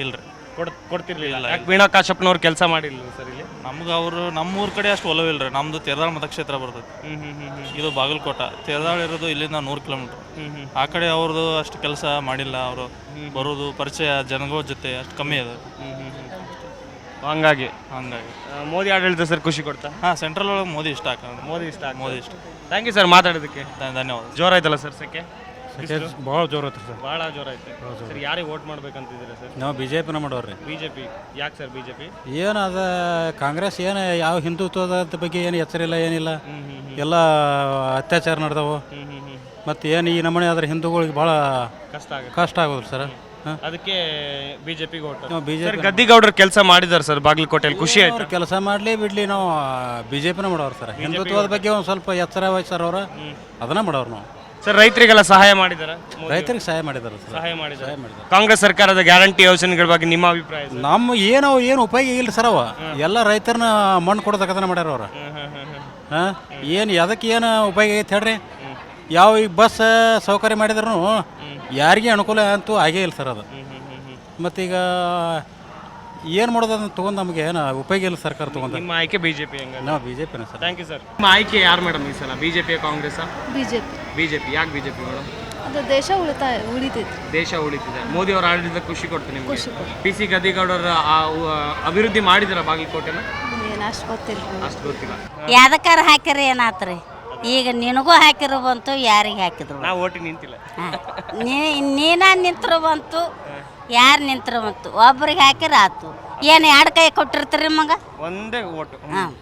ಇಲ್ರಿ. ಕೊಡ್ ಕೊಡ್ತಿರ್ಲಿಲ್ಲ. ಯಾಕೆ ವೀಣಾ ಕಾಶ್ಯಪ್ಪನವ್ರು ಕೆಲಸ ಮಾಡಿಲ್ಲ ಸರ್ ಇಲ್ಲಿ? ನಮ್ಗೆ ಅವರು ನಮ್ಮೂರ ಕಡೆ ಅಷ್ಟು ಒಲವಿಲ್ಲ ರೀ ನಮ್ಮದು ತೇರದಾಳ ಮತಕ್ಷೇತ್ರ ಬರ್ತೈತಿ. ಇದು ಬಾಗಲಕೋಟ. ತೇರದಾಳ ಇರೋದು ಇಲ್ಲಿಂದ ನೂರು ಕಿಲೋಮೀಟ್ರ್. ಆ ಕಡೆ ಅವ್ರದ್ದು ಅಷ್ಟು ಕೆಲಸ ಮಾಡಿಲ್ಲ. ಅವರು ಬರೋದು ಪರಿಚಯ ಜನಗಳ ಜೊತೆ ಅಷ್ಟು ಕಮ್ಮಿ ಅದ. ಹಂಗಾಗಿ. ಹಂಗಾಗಿ. ಮೋದಿ ಆಡಳಿತ ಸರ್ ಖುಷಿ ಕೊಡ್ತಾ? ಹಾಂ ಸೆಂಟ್ರಲ್ ಒಳಗೆ ಮೋದಿ ಇಷ್ಟ ಆಕ ಮೋದಿ ಇಷ್ಟ ಆಗ್ತದೆ. ಮೋದಿ ಇಷ್ಟ. ಥ್ಯಾಂಕ್ ಯು ಸರ್ ಮಾತಾಡೋದಕ್ಕೆ. ಧನ್ಯವಾದ ಧನ್ಯವಾದ. ಜೋರಾಯ್ತಲ್ಲ ಸರ್ ಸೆಕೆ? ಭಾಳ ಜೋರು ಐತ್ರಿ ಸರ್ ಭಾಳ ಜೋರ ಐತೆ ಸರ್ ಯಾರಿಗೆ ವೋಟ್ ಮಾಡ್ಬೇಕಂತಿದ್ದೀರಾ ಸರ್ ನಾವು ಬಿ ಜೆ ಪಿನ ಮಾಡೋರಿ ಬಿಜೆಪಿ. ಯಾಕೆ ಸರ್ ಬಿಜೆಪಿ? ಏನು ಅದ ಕಾಂಗ್ರೆಸ್ ಏನು ಯಾವ ಹಿಂದುತ್ವದ ಬಗ್ಗೆ ಏನು ಎಚ್ಚರಿಲ್ಲ ಏನಿಲ್ಲ. ಎಲ್ಲ ಅತ್ಯಾಚಾರ ನಡೆದವು. ಮತ್ತು ಏನು ಈ ನಮೂನೆ ಆದ್ರೆ ಹಿಂದೂಗಳಿಗೆ ಭಾಳ ಕಷ್ಟ ಆಗ ಕಷ್ಟ ಆಗೋದು ಸರ್ ಅದಕ್ಕೆ ಬಿಜೆಪಿಗೆ ಓಟ್ ನಾವು ಬಿ ಜೆ ಸರ್ ಗದ್ದಿಗೌಡರು ಕೆಲಸ ಮಾಡಿದ್ದಾರೆ ಸರ್ ಬಾಗಲಕೋಟೆಯಲ್ಲಿ ಖುಷಿ ಆಯ್ತು? ಅವ್ರು ಕೆಲಸ ಮಾಡಲಿ ಬಿಡ್ಲಿ ನಾವು ಬಿ ಜೆ ಪಿನ ಮಾಡೋರು ಸರ್. ಹಿಂದುತ್ವದ ಬಗ್ಗೆ ಒಂದು ಸ್ವಲ್ಪ ಎಚ್ಚರ ಸರ್ ಅವ್ರು ಅದನ್ನ ಮಾಡೋರು ನಾವು. ಸರ್ ರೈತರಿಗೆಲ್ಲ ಸಹಾಯ ಮಾಡಿದಾರ? ರೈತರಿಗೆ ಸಹಾಯ ಮಾಡಿದಾರೆ ಸರ್. ಸಹಾಯ ಮಾಡಿದ್ದಾರೆ ಸಹಾಯ ಮಾಡಿದ್ದಾರೆ ಕಾಂಗ್ರೆಸ್ ಸರ್ಕಾರದ ಗ್ಯಾರಂಟಿ ಯೋಜನೆಗಳ ಬಗ್ಗೆ ನಿಮ್ಮ ಅಭಿಪ್ರಾಯ ಸರ್? ನಮ್ಮ ಏನು ಏನು ಉಪಯೋಗ ಇಲ್ಲ ಸರ್ ಅವ. ಎಲ್ಲ ರೈತರನ್ನ ಮಣ್ಣು ಕೊಡೋದಕ್ಕದನ್ನ ಮಾಡ್ಯಾರ ಅವ್ರು. ಹಾಂ? ಏನು ಅದಕ್ಕೆ ಏನು ಉಪಯೋಗ ಐತೆ ಹೇಳ್ರಿ? ಯಾವ ಈ ಬಸ್ ಸೌಕರ್ಯ ಮಾಡಿದ್ರು ಯಾರಿಗೆ ಅನುಕೂಲ ಅಂತೂ ಆಗೇ ಇಲ್ಲ ಸರ್ ಅದು. ಮತ್ತೀಗ ಏನು ಮಾಡೋದು ಅದನ್ನ ತೊಗೊಂಡು ನಮಗೆ ಏನು ಉಪಯೋಗ ಇಲ್ಲ ಸರ್ಕಾರ ತೊಗೊಂಡು ನಿಮ್ಮ ಆಯ್ಕೆ ಬಿಜೆಪಿ ಹೆಂಗ ನಾವು ಬಿ ಜೆ ಪಿನ ಸರ್. ಥ್ಯಾಂಕ್ ಯು ಸರ್ ನಿಮ್ಮ ಆಯ್ಕೆ ಯಾರು ಮೇಡಮ್ ಈ ಸಲ? BJP Congress B J P BJP. ಯಾಕೆ ಬಿಜೆಪಿ ಮೇಡಮ್? ಅದು ದೇಶ ಉಳಿತಾಯ ಉಳಿತೈತಿ. ದೇಶ ಉಳಿತಿದೆ. ಮೋದಿ ಅವರ ಆಡಳಿತ ಖುಷಿ ಕೊಡ್ತು ನಿಮಗೆ. ಪಿ ಸಿ ಗದ್ದಿಗೌಡರ ಆ ಉ- ಅಭಿವೃದ್ಧಿ ಮಾಡಿದ್ರ ಬಾಗಲಕೋಟೆನ? ಏನು ಅಷ್ಟು ಗೊತ್ತಿಲ್ಲ. ಅಷ್ಟು ಗೊತ್ತಿಲ್ಲ. ಯಾವ್ದಕ್ಕಾರ ಹಾಕಿರಿ ಏನಾತ್ರಿ? ಈಗ ನಿನಗೂ ಹಾಕಿರೋ ಬಂತು ಯಾರಿಗೆ ಹಾಕಿದ್ರು ನಾವು ಓಟಿ ನಿಂತಿಲ್ಲ. ನೀನ ನಿಂತರು ಬಂತು ಯಾರು ನಿಂತರು ಬಂತು? ಒಬ್ರಿಗೆ ಹಾಕಿರ ಆತು. ಏನು ಎರಡು ಕೈ ಕೊಟ್ಟಿರ್ತೀರಿ ಮಗ? ಒಂದೇ ಓಟು. ಹಾಂ.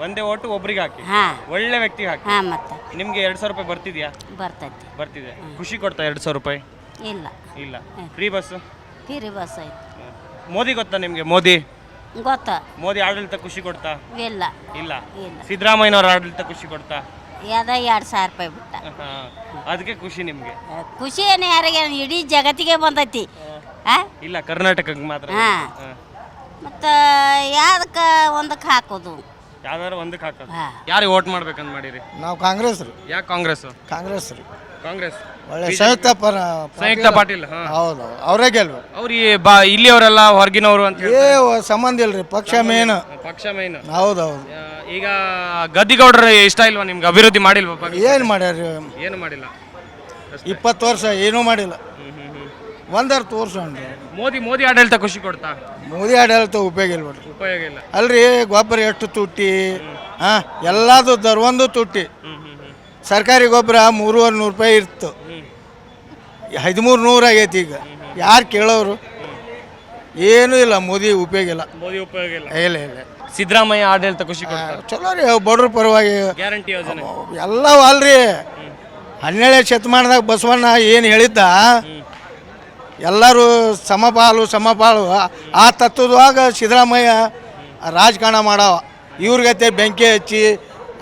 ಒಂದೇ ಓಟು ಒಬ್ರಿಗೆ ಹಾಕಿ. ಹಾಂ. ಒಳ್ಳೆ ವ್ಯಕ್ತಿಗೆ ಹಾಕಿ. ಹಾಂ ಮತ್ತೆ. ನಿಮ್ಗೆ ಎರಡು ಸಾವಿರ ರೂಪಾಯಿ ಬರ್ತಿದ್ಯಾ? ಬರ್ತೈತಿ. ಬರ್ತಿದೆ. ಖುಷಿ ಕೊಡ್ತಾ ಎರಡ್ ಸಾವಿರ ರೂಪಾಯಿ? ಇಲ್ಲ. ಇಲ್ಲ. ಫ್ರೀ ಬಸ್ ಫ್ರೀ ಬಸ್ ಐತಿ. ಮೋದಿ ಗೊತ್ತಾ ನಿಮಗೆ? ಮೋದಿ? ಗೊತ್ತ? ಮೋದಿ ಆಡಳಿತ ಖುಷಿ ಕೊಡ್ತಾ? ಇಲ್ಲ. ಇಲ್ಲ. ಇಲ್ಲ. ಸಿದ್ದರಾಮಯ್ಯನವ್ರ ಆಡಳಿತ ಖುಷಿ ಕೊಡ್ತಾ? ಅದ ಎರಡು ಸಾವಿರ ರೂಪಾಯಿ ಬಿಟ್ಟ. ಅದಕ್ಕೆ ಖುಷಿ ನಿಮ್ಗೆ? ಖುಷಿ ಏನು ಯಾರಿಗೆ? ಇಡೀ ಜಗತ್ತಿಗೆ ಬಂದೈತಿ. ಆ ಇಲ್ಲ ಕರ್ನಾಟಕಕ್ಕೆ ಮಾತ್ರ ಹಾ. ಹಾ. ಮತ್ತು ಯಾವ್ದಕ್ಕೆ ಒಂದಕ್ಕೆ ಹಾಕೋದು? ಯಾವ್ದಾರು ಒಂದಕ್ಕೆ ಹಾಕೋದು? ಹಾ. ಯಾರಿಗೆ ಓಟ್ ಮಾಡ್ಬೇಕಂತ ಮಾಡಿರಿ? ನಾವು ಕಾಂಗ್ರೆಸ್ ರೀ ಯಾಕೆ ಕಾಂಗ್ರೆಸ್ ಕಾಂಗ್ರೆಸ್ ರೀ ಕಾಂಗ್ರೆಸ್. ಒಳ್ಳೆ ಸಂಯುಕ್ತ ಪರ ಸಂಯುಕ್ತ ಪಾಟೀಲ್. ಹಾ. ಹೌದು ಅವರೇ ಗೆಲ್ಬೇಕು. ಅವ್ರು ಈ ಬಾ ಇಲ್ಲಿಯವರೆಲ್ಲ ಹೊರಗಿನವರು ಅಂತ ಏ ವ- ಸಂಬಂಧ ಇಲ್ರಿ ಪಕ್ಷ ಮೇನ್ ಪಕ್ಷ ಮೈನ್ ಹೌದು ಹೌದು ಈಗ ಗದ್ದಿಗೌಡರು ಇಷ್ಟ ಇಲ್ವಾ ನಿಮ್ಗೆ? ಅಭಿವೃದ್ಧಿ ಮಾಡಿಲ್ವಾ? ಏನು ಮಾಡ್ಯಾರ ಏನು ಮಾಡಿಲ್ಲ. ಇಪ್ಪತ್ತು ವರ್ಷ ಏನೂ ಮಾಡಿಲ್ಲ. ಒಂದರ ತೋರ್ಸೋಣ್ರಿ. ಮೋದಿ ಮೋದಿ ಆಡಳಿತ ಖುಷಿ ಕೊಡ್ತಾ? ಮೋದಿ ಆಡಳಿತ ಉಪಯೋಗ ಇಲ್ಲ ಬಿಡ್ರಿ. ಉಪಯೋಗ ಇಲ್ಲ. ಅಲ್ರಿ ಗೊಬ್ಬರ ಎಷ್ಟು ತುಟ್ಟಿ ಹಾಂ ಎಲ್ಲದು ದರ್ವಂದು ಒಂದು ತುಟ್ಟಿ. ಸರ್ಕಾರಿ ಗೊಬ್ಬರ ಮೂರುವರೆ ನೂರು ರೂಪಾಯಿ ಇತ್ತು ಹದಿಮೂರು ನೂರು ಆಗೈತಿ ಈಗ. ಯಾರು ಕೇಳೋರು? ಏನೂ ಇಲ್ಲ ಮೋದಿ ಉಪಯೋಗ ಇಲ್ಲ. ಮೋದಿ ಉಪಯೋಗ ಇಲ್ಲ. ಇಲ್ಲ ಇಲ್ಲ. ಸಿದ್ದರಾಮಯ್ಯ ಆಡಳಿತ ಖುಷಿ ಚಲೋ ರೀ ಬಡ್ರ ಪರವಾಗಿ. ಗ್ಯಾರಂಟಿ ಯೋಜನೆ. ಎಲ್ಲವೂ ಅಲ್ರಿ. ಹನ್ನೆರಡನೇ ಶತಮಾನದಾಗ ಬಸವಣ್ಣ ಏನು ಹೇಳಿದ್ದ? ಎಲ್ಲರೂ ಸಮಪಾಲು ಸಮಪಾಲು. ಆ ತತ್ವದಾಗ ಸಿದ್ದರಾಮಯ್ಯ ರಾಜಕಾರಣ ಮಾಡವ. ಇವ್ರಿಗತ್ತೆ ಬೆಂಕಿ ಹಚ್ಚಿ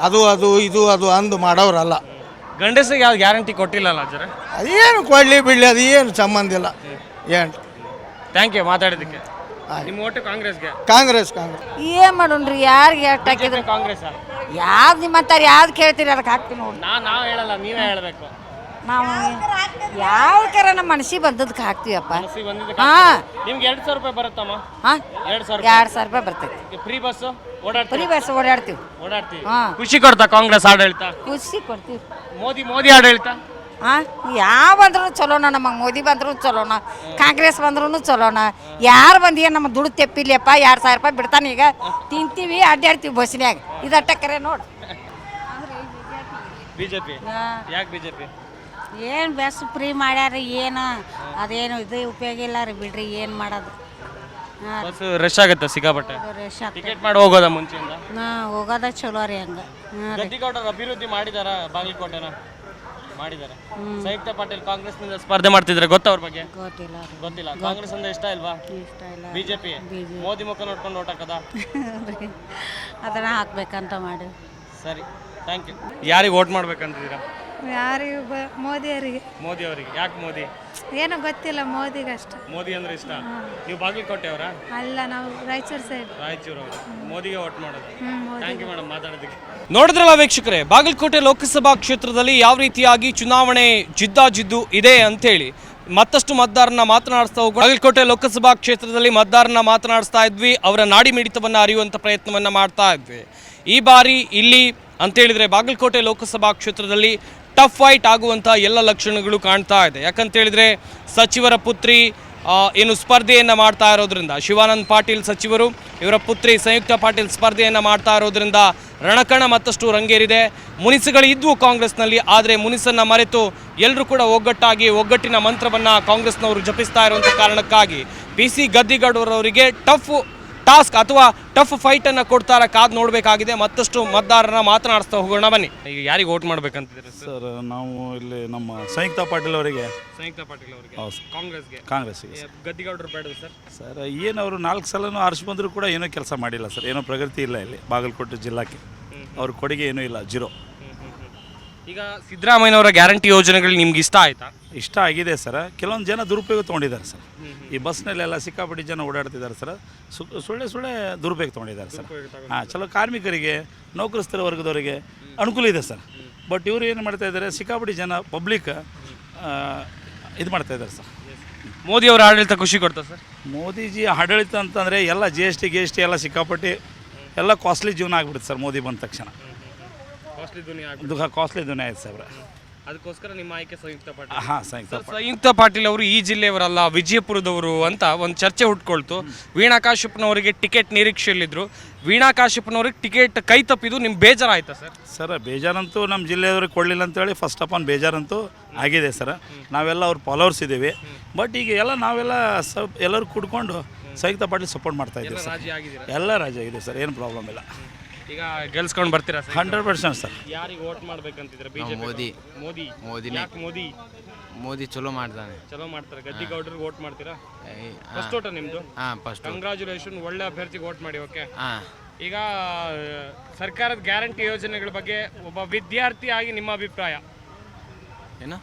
ಅದು ಅದು ಇದು ಅದು ಅಂದು ಮಾಡೋರಲ್ಲ. ಗಂಡಸಿಗೆ ಯಾವ ಗ್ಯಾರಂಟಿ ಕೊಟ್ಟಿಲ್ಲಲ್ಲ ಜರ? ಅದೇನು ಕೊಡಲಿ ಬಿಡಲಿ ಅದು ಏನು ಸಂಬಂಧ ಇಲ್ಲ. ಏನು? ಥ್ಯಾಂಕ್ ಯು ಮಾತಾಡಿದ್ದಕ್ಕೆ. ನಿಮ್ಮ ಓಟು ಕಾಂಗ್ರೆಸ್ಗೆ? ಕಾಂಗ್ರೆಸ್ ಕಾಂಗ್ರೆಸ್. ಏನು ಮಾಡೋಣ್ರಿ ಯಾರಿಗೆ ಎಷ್ಟು ಹಾಕಿದ್ರು ಕಾಂಗ್ರೆಸ್ ಯಾವ್ದು ನಿಮ್ಮ ಯಾವ್ದು ಕೇಳ್ತೀರಿ ಅದಕ್ಕೆ ಹಾಕ್ತೀನಿ ನೋಡಿ ನಾ ನಾವು ಹೇಳಲ್ಲ ನೀವೇ ಹೇಳಬೇಕು. ನಾವು ಯಾವ್ದಕ್ಕಾರ ನಮ್ಮ ಮನಸ್ಸಿಗೆ ಬಂದದಕ್ಕೆ ಹಾಕ್ತೀವಪ್ಪ? ಮನಸ್ಸಿಗೆ ಬಂದಿದ್ದಕ್ಕೆ ಹಾ. ನಿಮ್ಗೆ ಎರಡು ಸಾವಿರ ರೂಪಾಯಿ ಬರುತ್ತಮ್ಮ? ಹಾಂ? ಎರಡು ಸಾವಿರ ಎರಡು ಸಾವಿರ ರೂಪಾಯಿ ಬರ್ತೈತಿ. ಫ್ರೀ ಬಸ್ ಓಡಾಡ್ತೀವಿ. ಬಸ್ ಓಡಾಡ್ತೀವಿ. ಓಡಾಡ್ತೀವಿ. ಹಾ. ಖುಷಿ ಕೊಡ್ತಾ ಕಾಂಗ್ರೆಸ್ ಆಡಳಿತ? ಖುಷಿ ಕೊಡ್ತೀವಿ. ಮೋದಿ ಮೋದಿ ಆಡಳಿತ? ಹಾಂ? ಯಾವ ಬಂದ್ರು ಚಲೋನ ನಮಗೆ ಮೋದಿ ಬಂದ್ರು ಚಲೋನ ಕಾಂಗ್ರೆಸ್ ಬಂದ್ರು ಚಲೋನ. ಯಾರು ಬಂದಿಯ ನಮ್ಮ ದುಡ್ಡು ತೆಪ್ಪಿಲ್ಲಪ್ಪ ಎರಡು ಸಾವಿರ ರೂಪಾಯಿ ಬಿಡ್ತಾನೆ ಈಗ. ತಿಂತೀವಿ ಅಡ್ಡಾಡ್ತೀವಿ ಬಸ್ನ್ಯಾಗ ಇದು ಕರೆ ನೋಡು. ಬಿಜೆಪಿ. ಯಾಕೆ ಬಿಜೆಪಿ? ಏನು ಬೆಸ್ ಫ್ರೀ ಮಾಡ್ಯಾರ ಏನು? ಅದೇನು ಇದು ಉಪಯೋಗ ಇಲ್ಲ ರೀ ಬಿಡ್ರಿ ಏನು ಮಾಡೋದು? ಹಾಂ ಬಸ್ ರಶ್ ಆಗುತ್ತೆ ಸಿಕ್ಕಾಪಟ್ಟೆ? ರಶ್ ಟಿಕೆಟ್ ಮಾಡಿ ಹೋಗೋದ ಮುಂಚೆಯಿಂದ? ಹಾಂ ಹೋಗೋದ ಚಲೋ ರೀ ಹಂಗೆ. ಹಾಂ ರೀ. ಗದ್ದಿಗೌಡರು ಅಭಿವೃದ್ಧಿ ಮಾಡಿದಾರ ಬಾಗಲಕೋಟೆನ? ಮಾಡಿದ್ದಾರೆ ಸಂಯುಕ್ತ ಪಾಟೀಲ್ ಕಾಂಗ್ರೆಸ್ನಿಂದ ಸ್ಪರ್ಧೆ ಮಾಡ್ತಿದ್ರೆ ಗೊತ್ತಾ ಅವ್ರ ಬಗ್ಗೆ? ಗೊತ್ತಿಲ್ಲ ರೀ. ಗೊತ್ತಿಲ್ಲ. ಕಾಂಗ್ರೆಸ್ ಅಂದ್ರೆ ಇಷ್ಟ ಇಲ್ವಾ? ಇಷ್ಟ ಇಲ್ಲ ಬಿಜೆಪಿ. ಮೋದಿ ಮುಖ ನೋಡ್ಕೊಂಡು ಓಟ್ ಹಾಕದ? ರೀ ಅದನ್ನ ಹಾಕ್ಬೇಕಂತ ಮಾಡಿ. ಸರಿ. ಥ್ಯಾಂಕ್ ಯು ಯಾರಿಗೆ ಓಟ್ ಮಾಡ್ಬೇಕಂತಿದ್ದೀರಾ? ಯಾರಿಗೂ ಮೋದಿಯವರಿಗೆ. ಮೋದಿ ಅವರಿಗೆ ಯಾಕೆ ಮೋದಿ? ಏನೋ ಗೊತ್ತಿಲ್ಲ ಮೋದಿಗಷ್ಟ. ಮೋದಿ ಅಂದ್ರೆ ಇಷ್ಟ? ನೀವು ಬಾಗಲಕೋಟೆ ಅವರಾ ಅಲ್ಲ ನಾವು ರಾಯಚೂರು ಸೈಡ್ ರಾಯಚೂರು ಅವರು ಮೋದಿಗೆ ವೋಟ್ ಮಾಡೋದು. ಮೋದಿ ಥ್ಯಾಂಕ್ ಯು ಮೇಡಮ್ ಮಾತಾಡೋದಕ್ಕೆ. ನೋಡಿದ್ರಲ್ಲ ವೀಕ್ಷಕರೇ ಬಾಗಲಕೋಟೆ ಲೋಕಸಭಾ ಕ್ಷೇತ್ರದಲ್ಲಿ ಯಾವ ರೀತಿಯಾಗಿ ಚುನಾವಣೆ ಜಿದ್ದಾಜಿದ್ದು ಇದೆ ಅಂತೇಳಿ ಮತ್ತಷ್ಟು ಮತದಾರನ ಮಾತನಾಡಿಸ್ತಾ ಹೋಗೋಣ. ಬಾಗಲಕೋಟೆ ಲೋಕಸಭಾ ಕ್ಷೇತ್ರದಲ್ಲಿ ಮತದಾರನ ಮಾತನಾಡಿಸ್ತಾ ಇದ್ವಿ ಅವರ ನಾಡಿ ಮಿಡಿತವನ್ನು ಅರಿಯುವಂಥ ಪ್ರಯತ್ನವನ್ನು ಮಾಡ್ತಾ ಇದ್ವಿ. ಈ ಬಾರಿ ಇಲ್ಲಿ ಅಂತೇಳಿದರೆ ಬಾಗಲಕೋಟೆ ಲೋಕಸಭಾ ಕ್ಷೇತ್ರದಲ್ಲಿ ಟಫ್ ಫೈಟ್ ಆಗುವಂಥ ಎಲ್ಲ ಲಕ್ಷಣಗಳು ಕಾಣ್ತಾ ಇದೆ. ಯಾಕಂತೇಳಿದರೆ ಸಚಿವರ ಪುತ್ರಿ ಏನು ಸ್ಪರ್ಧೆಯನ್ನು ಮಾಡ್ತಾ ಇರೋದ್ರಿಂದ, ಶಿವಾನಂದ್ ಪಾಟೀಲ್ ಸಚಿವರು ಇವರ ಪುತ್ರಿ ಸಂಯುಕ್ತ ಪಾಟೀಲ್ ಸ್ಪರ್ಧೆಯನ್ನು ಮಾಡ್ತಾ ಇರೋದ್ರಿಂದ ರಣಕಣ ಮತ್ತಷ್ಟು ರಂಗೇರಿದೆ. ಮುನಿಸುಗಳು ಇದ್ವು ಕಾಂಗ್ರೆಸ್ನಲ್ಲಿ, ಆದರೆ ಮುನಿಸನ್ನು ಮರೆತು ಎಲ್ಲರೂ ಕೂಡ ಒಗ್ಗಟ್ಟಾಗಿ ಒಗ್ಗಟ್ಟಿನ ಮಂತ್ರವನ್ನು ಕಾಂಗ್ರೆಸ್ನವರು ಜಪಿಸ್ತಾ ಇರುವಂಥ ಕಾರಣಕ್ಕಾಗಿ. ಪಿ ಸಿ ಗದ್ದಿಗೌಡರವರಿಗೆ ಟಫ್ ಟಾಸ್ಕ್ ಅಥವಾ ಟಫ್ ಫೈಟನ್ನು ಕೊಡ್ತಾರ ಕಾದು ನೋಡಬೇಕಾಗಿದೆ. ಮತ್ತಷ್ಟು ಮತದಾರರನ್ನ ಮಾತನಾಡಿಸ್ತಾ ಹೋಗೋಣ ಬನ್ನಿ. ಈಗ ಯಾರಿಗೆ ವೋಟ್ ಮಾಡ್ಬೇಕಂತಿದ್ದೀರಿ ಸರ್ ನಾವು ಇಲ್ಲಿ ನಮ್ಮ ಸಂಯುಕ್ತ ಪಾಟೀಲ್ ಅವರಿಗೆ. ಸಂಯುಕ್ತ ಪಾಟೀಲ್ ಅವರಿಗೆ. ಹೌದು. ಕಾಂಗ್ರೆಸ್ಗೆ. ಕಾಂಗ್ರೆಸ್ಸಿಗೆ. ಗದ್ದಿಗೌಡರು ಬೇಡ ಸರ್ ಸರ್ ಏನು ಅವರು ನಾಲ್ಕು ಸಲನೂ ಆರಿಸಿ ಬಂದರೂ ಕೂಡ ಏನೂ ಕೆಲಸ ಮಾಡಿಲ್ಲ ಸರ್ ಏನೋ ಪ್ರಗತಿ ಇಲ್ಲ ಇಲ್ಲಿ ಬಾಗಲಕೋಟೆ ಜಿಲ್ಲಾಕ್ಕೆ. ಅವ್ರ ಕೊಡುಗೆ ಏನೂ ಇಲ್ಲ ಜೀರೋ ಈಗ ಸಿದ್ದರಾಮಯ್ಯನವರ ಗ್ಯಾರಂಟಿ ಯೋಜನೆಗಳು ನಿಮ್ಗೆ ಇಷ್ಟ ಆಯ್ತಾ? ಇಷ್ಟ ಆಗಿದೆ ಸರ್. ಕೆಲವೊಂದು ಜನ ದುರುಪಯೋಗ ತೊಗೊಂಡಿದ್ದಾರೆ ಸರ್. ಈ ಬಸ್ನಲ್ಲೆಲ್ಲ ಸಿಕ್ಕಾಪಟ್ಟಿ ಜನ ಓಡಾಡ್ತಿದ್ದಾರೆ ಸರ್. ಸು ಸುಳ್ಳೆ ಸುಳ್ಳೆ ದುರುಪಯೋಗ ತೊಗೊಂಡಿದ್ದಾರೆ ಸರ್. ಹಾಂ ಚಲೋ ಕಾರ್ಮಿಕರಿಗೆ ನೌಕರಸ್ಥರ ವರ್ಗದವರಿಗೆ ಅನುಕೂಲ ಇದೆ ಸರ್. ಬಟ್ ಇವರು ಏನು ಮಾಡ್ತಾ ಇದ್ದಾರೆ ಸಿಕ್ಕಾಪಟ್ಟಿ ಜನ ಪಬ್ಲಿಕ್ ಇದು ಮಾಡ್ತಾ ಇದ್ದಾರೆ ಸರ್. ಮೋದಿ ಅವರ ಆಡಳಿತ ಖುಷಿ ಕೊಡ್ತಾರೆ ಸರ್? ಮೋದಿಜಿ ಆಡಳಿತ ಅಂತಂದರೆ ಎಲ್ಲ G S T G S T ಎಲ್ಲ ಸಿಕ್ಕಾಪಟ್ಟಿ ಎಲ್ಲ ಕಾಸ್ಟ್ಲಿ ಜೀವನ ಆಗ್ಬಿಡುತ್ತೆ ಸರ್ ಮೋದಿ ಬಂದ ತಕ್ಷಣ. ಕಾಸ್ಟ್ಲಿ ದುನಿಯಾ ದುಃಖ ಕಾಸ್ಟ್ಲಿ ದುನಿಯಾ ಆಯ್ತು ಸರ್. ಅದಕ್ಕೋಸ್ಕರ ನಿಮ್ಮ ಆಯ್ಕೆ ಸಂಯುಕ್ತ ಪಾಟೀಲ್. ಹಾಂ ಸಂಯುಕ್ತ ಸರ್, ಸಂಯುಕ್ತ ಪಾಟೀಲ್ ಅವರು ಈ ಜಿಲ್ಲೆಯವರಲ್ಲ ವಿಜಯಪುರದವರು ಅಂತ ಒಂದು ಚರ್ಚೆ ಹುಟ್ಕೊಳ್ತು. ವೀಣಾ ಕಾಶ್ಯಪ್ನವರಿಗೆ ಟಿಕೆಟ್ ನಿರೀಕ್ಷೆಯಲ್ಲಿದ್ದರು ವೀಣಾ ಕಾಶ್ಯಪ್ನವ್ರಿಗೆ ಟಿಕೆಟ್ ಕೈ ತಪ್ಪಿದ್ದು ಬೇಜಾರು ಆಯ್ತು ಸರ್? ಸರ್ ಬೇಜಾರಂತೂ ನಮ್ಮ ಜಿಲ್ಲೆಯವ್ರಿಗೆ ಕೊಡಲಿಲ್ಲ ಅಂತೇಳಿ ಫಸ್ಟ್ ಆಫ್ ಆನ್ ಬೇಜಾರಂತೂ ಆಗಿದೆ ಸರ್. ನಾವೆಲ್ಲ ಅವ್ರ ಫಾಲೋವರ್ಸ್ ಇದ್ದೀವಿ ಬಟ್ ಈಗ ಎಲ್ಲ ನಾವೆಲ್ಲ ಸಪ್ ಎಲ್ಲರೂ ಕುಡ್ಕೊಂಡು ಸಂಯುಕ್ತ ಪಾಟೀಲ್ ಸಪೋರ್ಟ್ ಮಾಡ್ತಾ ಇದ್ದೀವಿ ಸರ್. ರಾಜಿ ಆಗಿದ್ದೀರಾ? ಎಲ್ಲ ರಾಜ್ಯ ಆಗಿದೆ ಸರ್ ಏನು ಪ್ರಾಬ್ಲಮ್ ಇಲ್ಲ. ಈಗ ಗೆಲ್ಸ್ಕೊಂಡು ಬರ್ತೀರಾ ಸರ್ ಹಂಡ್ರೆಡ್ ಪರ್ಸೆಂಟ್ ಸರ್. ಯಾರಿಗೆ ವೋಟ್ ಮಾಡ್ಬೇಕಂತಿದ್ರೆ ಬಿಜೆಪಿ ಮೋದಿ. ಮೋದಿ. ಮೋದಿ ಯಾಕೆ ಮೋದಿ? ಮೋದಿ ಚಲೋ ಮಾಡ್ತಾನೆ ಚಲೋ ಮಾಡ್ತಾರೆ. ಗದ್ದಿಗೌಡರಿಗೆ ವೋಟ್ ಮಾಡ್ತೀರಾ? ಹಾಂ. ಫಸ್ಟ್ ಓಟ ನಿಮ್ದು? ಫಸ್ಟ್ ಕಂಗ್ರಾಚುಲೇಷನ್ ಒಳ್ಳೆ ಅಭ್ಯರ್ಥಿಗೆ ವೋಟ್ ಮಾಡಿ ಓಕೆ ಹಾಂ. ಈಗ ಸರ್ಕಾರದ ಗ್ಯಾರಂಟಿ ಯೋಜನೆಗಳ ಬಗ್ಗೆ ಒಬ್ಬ ವಿದ್ಯಾರ್ಥಿ ಆಗಿ ನಿಮ್ಮ ಅಭಿಪ್ರಾಯ? ಏನು?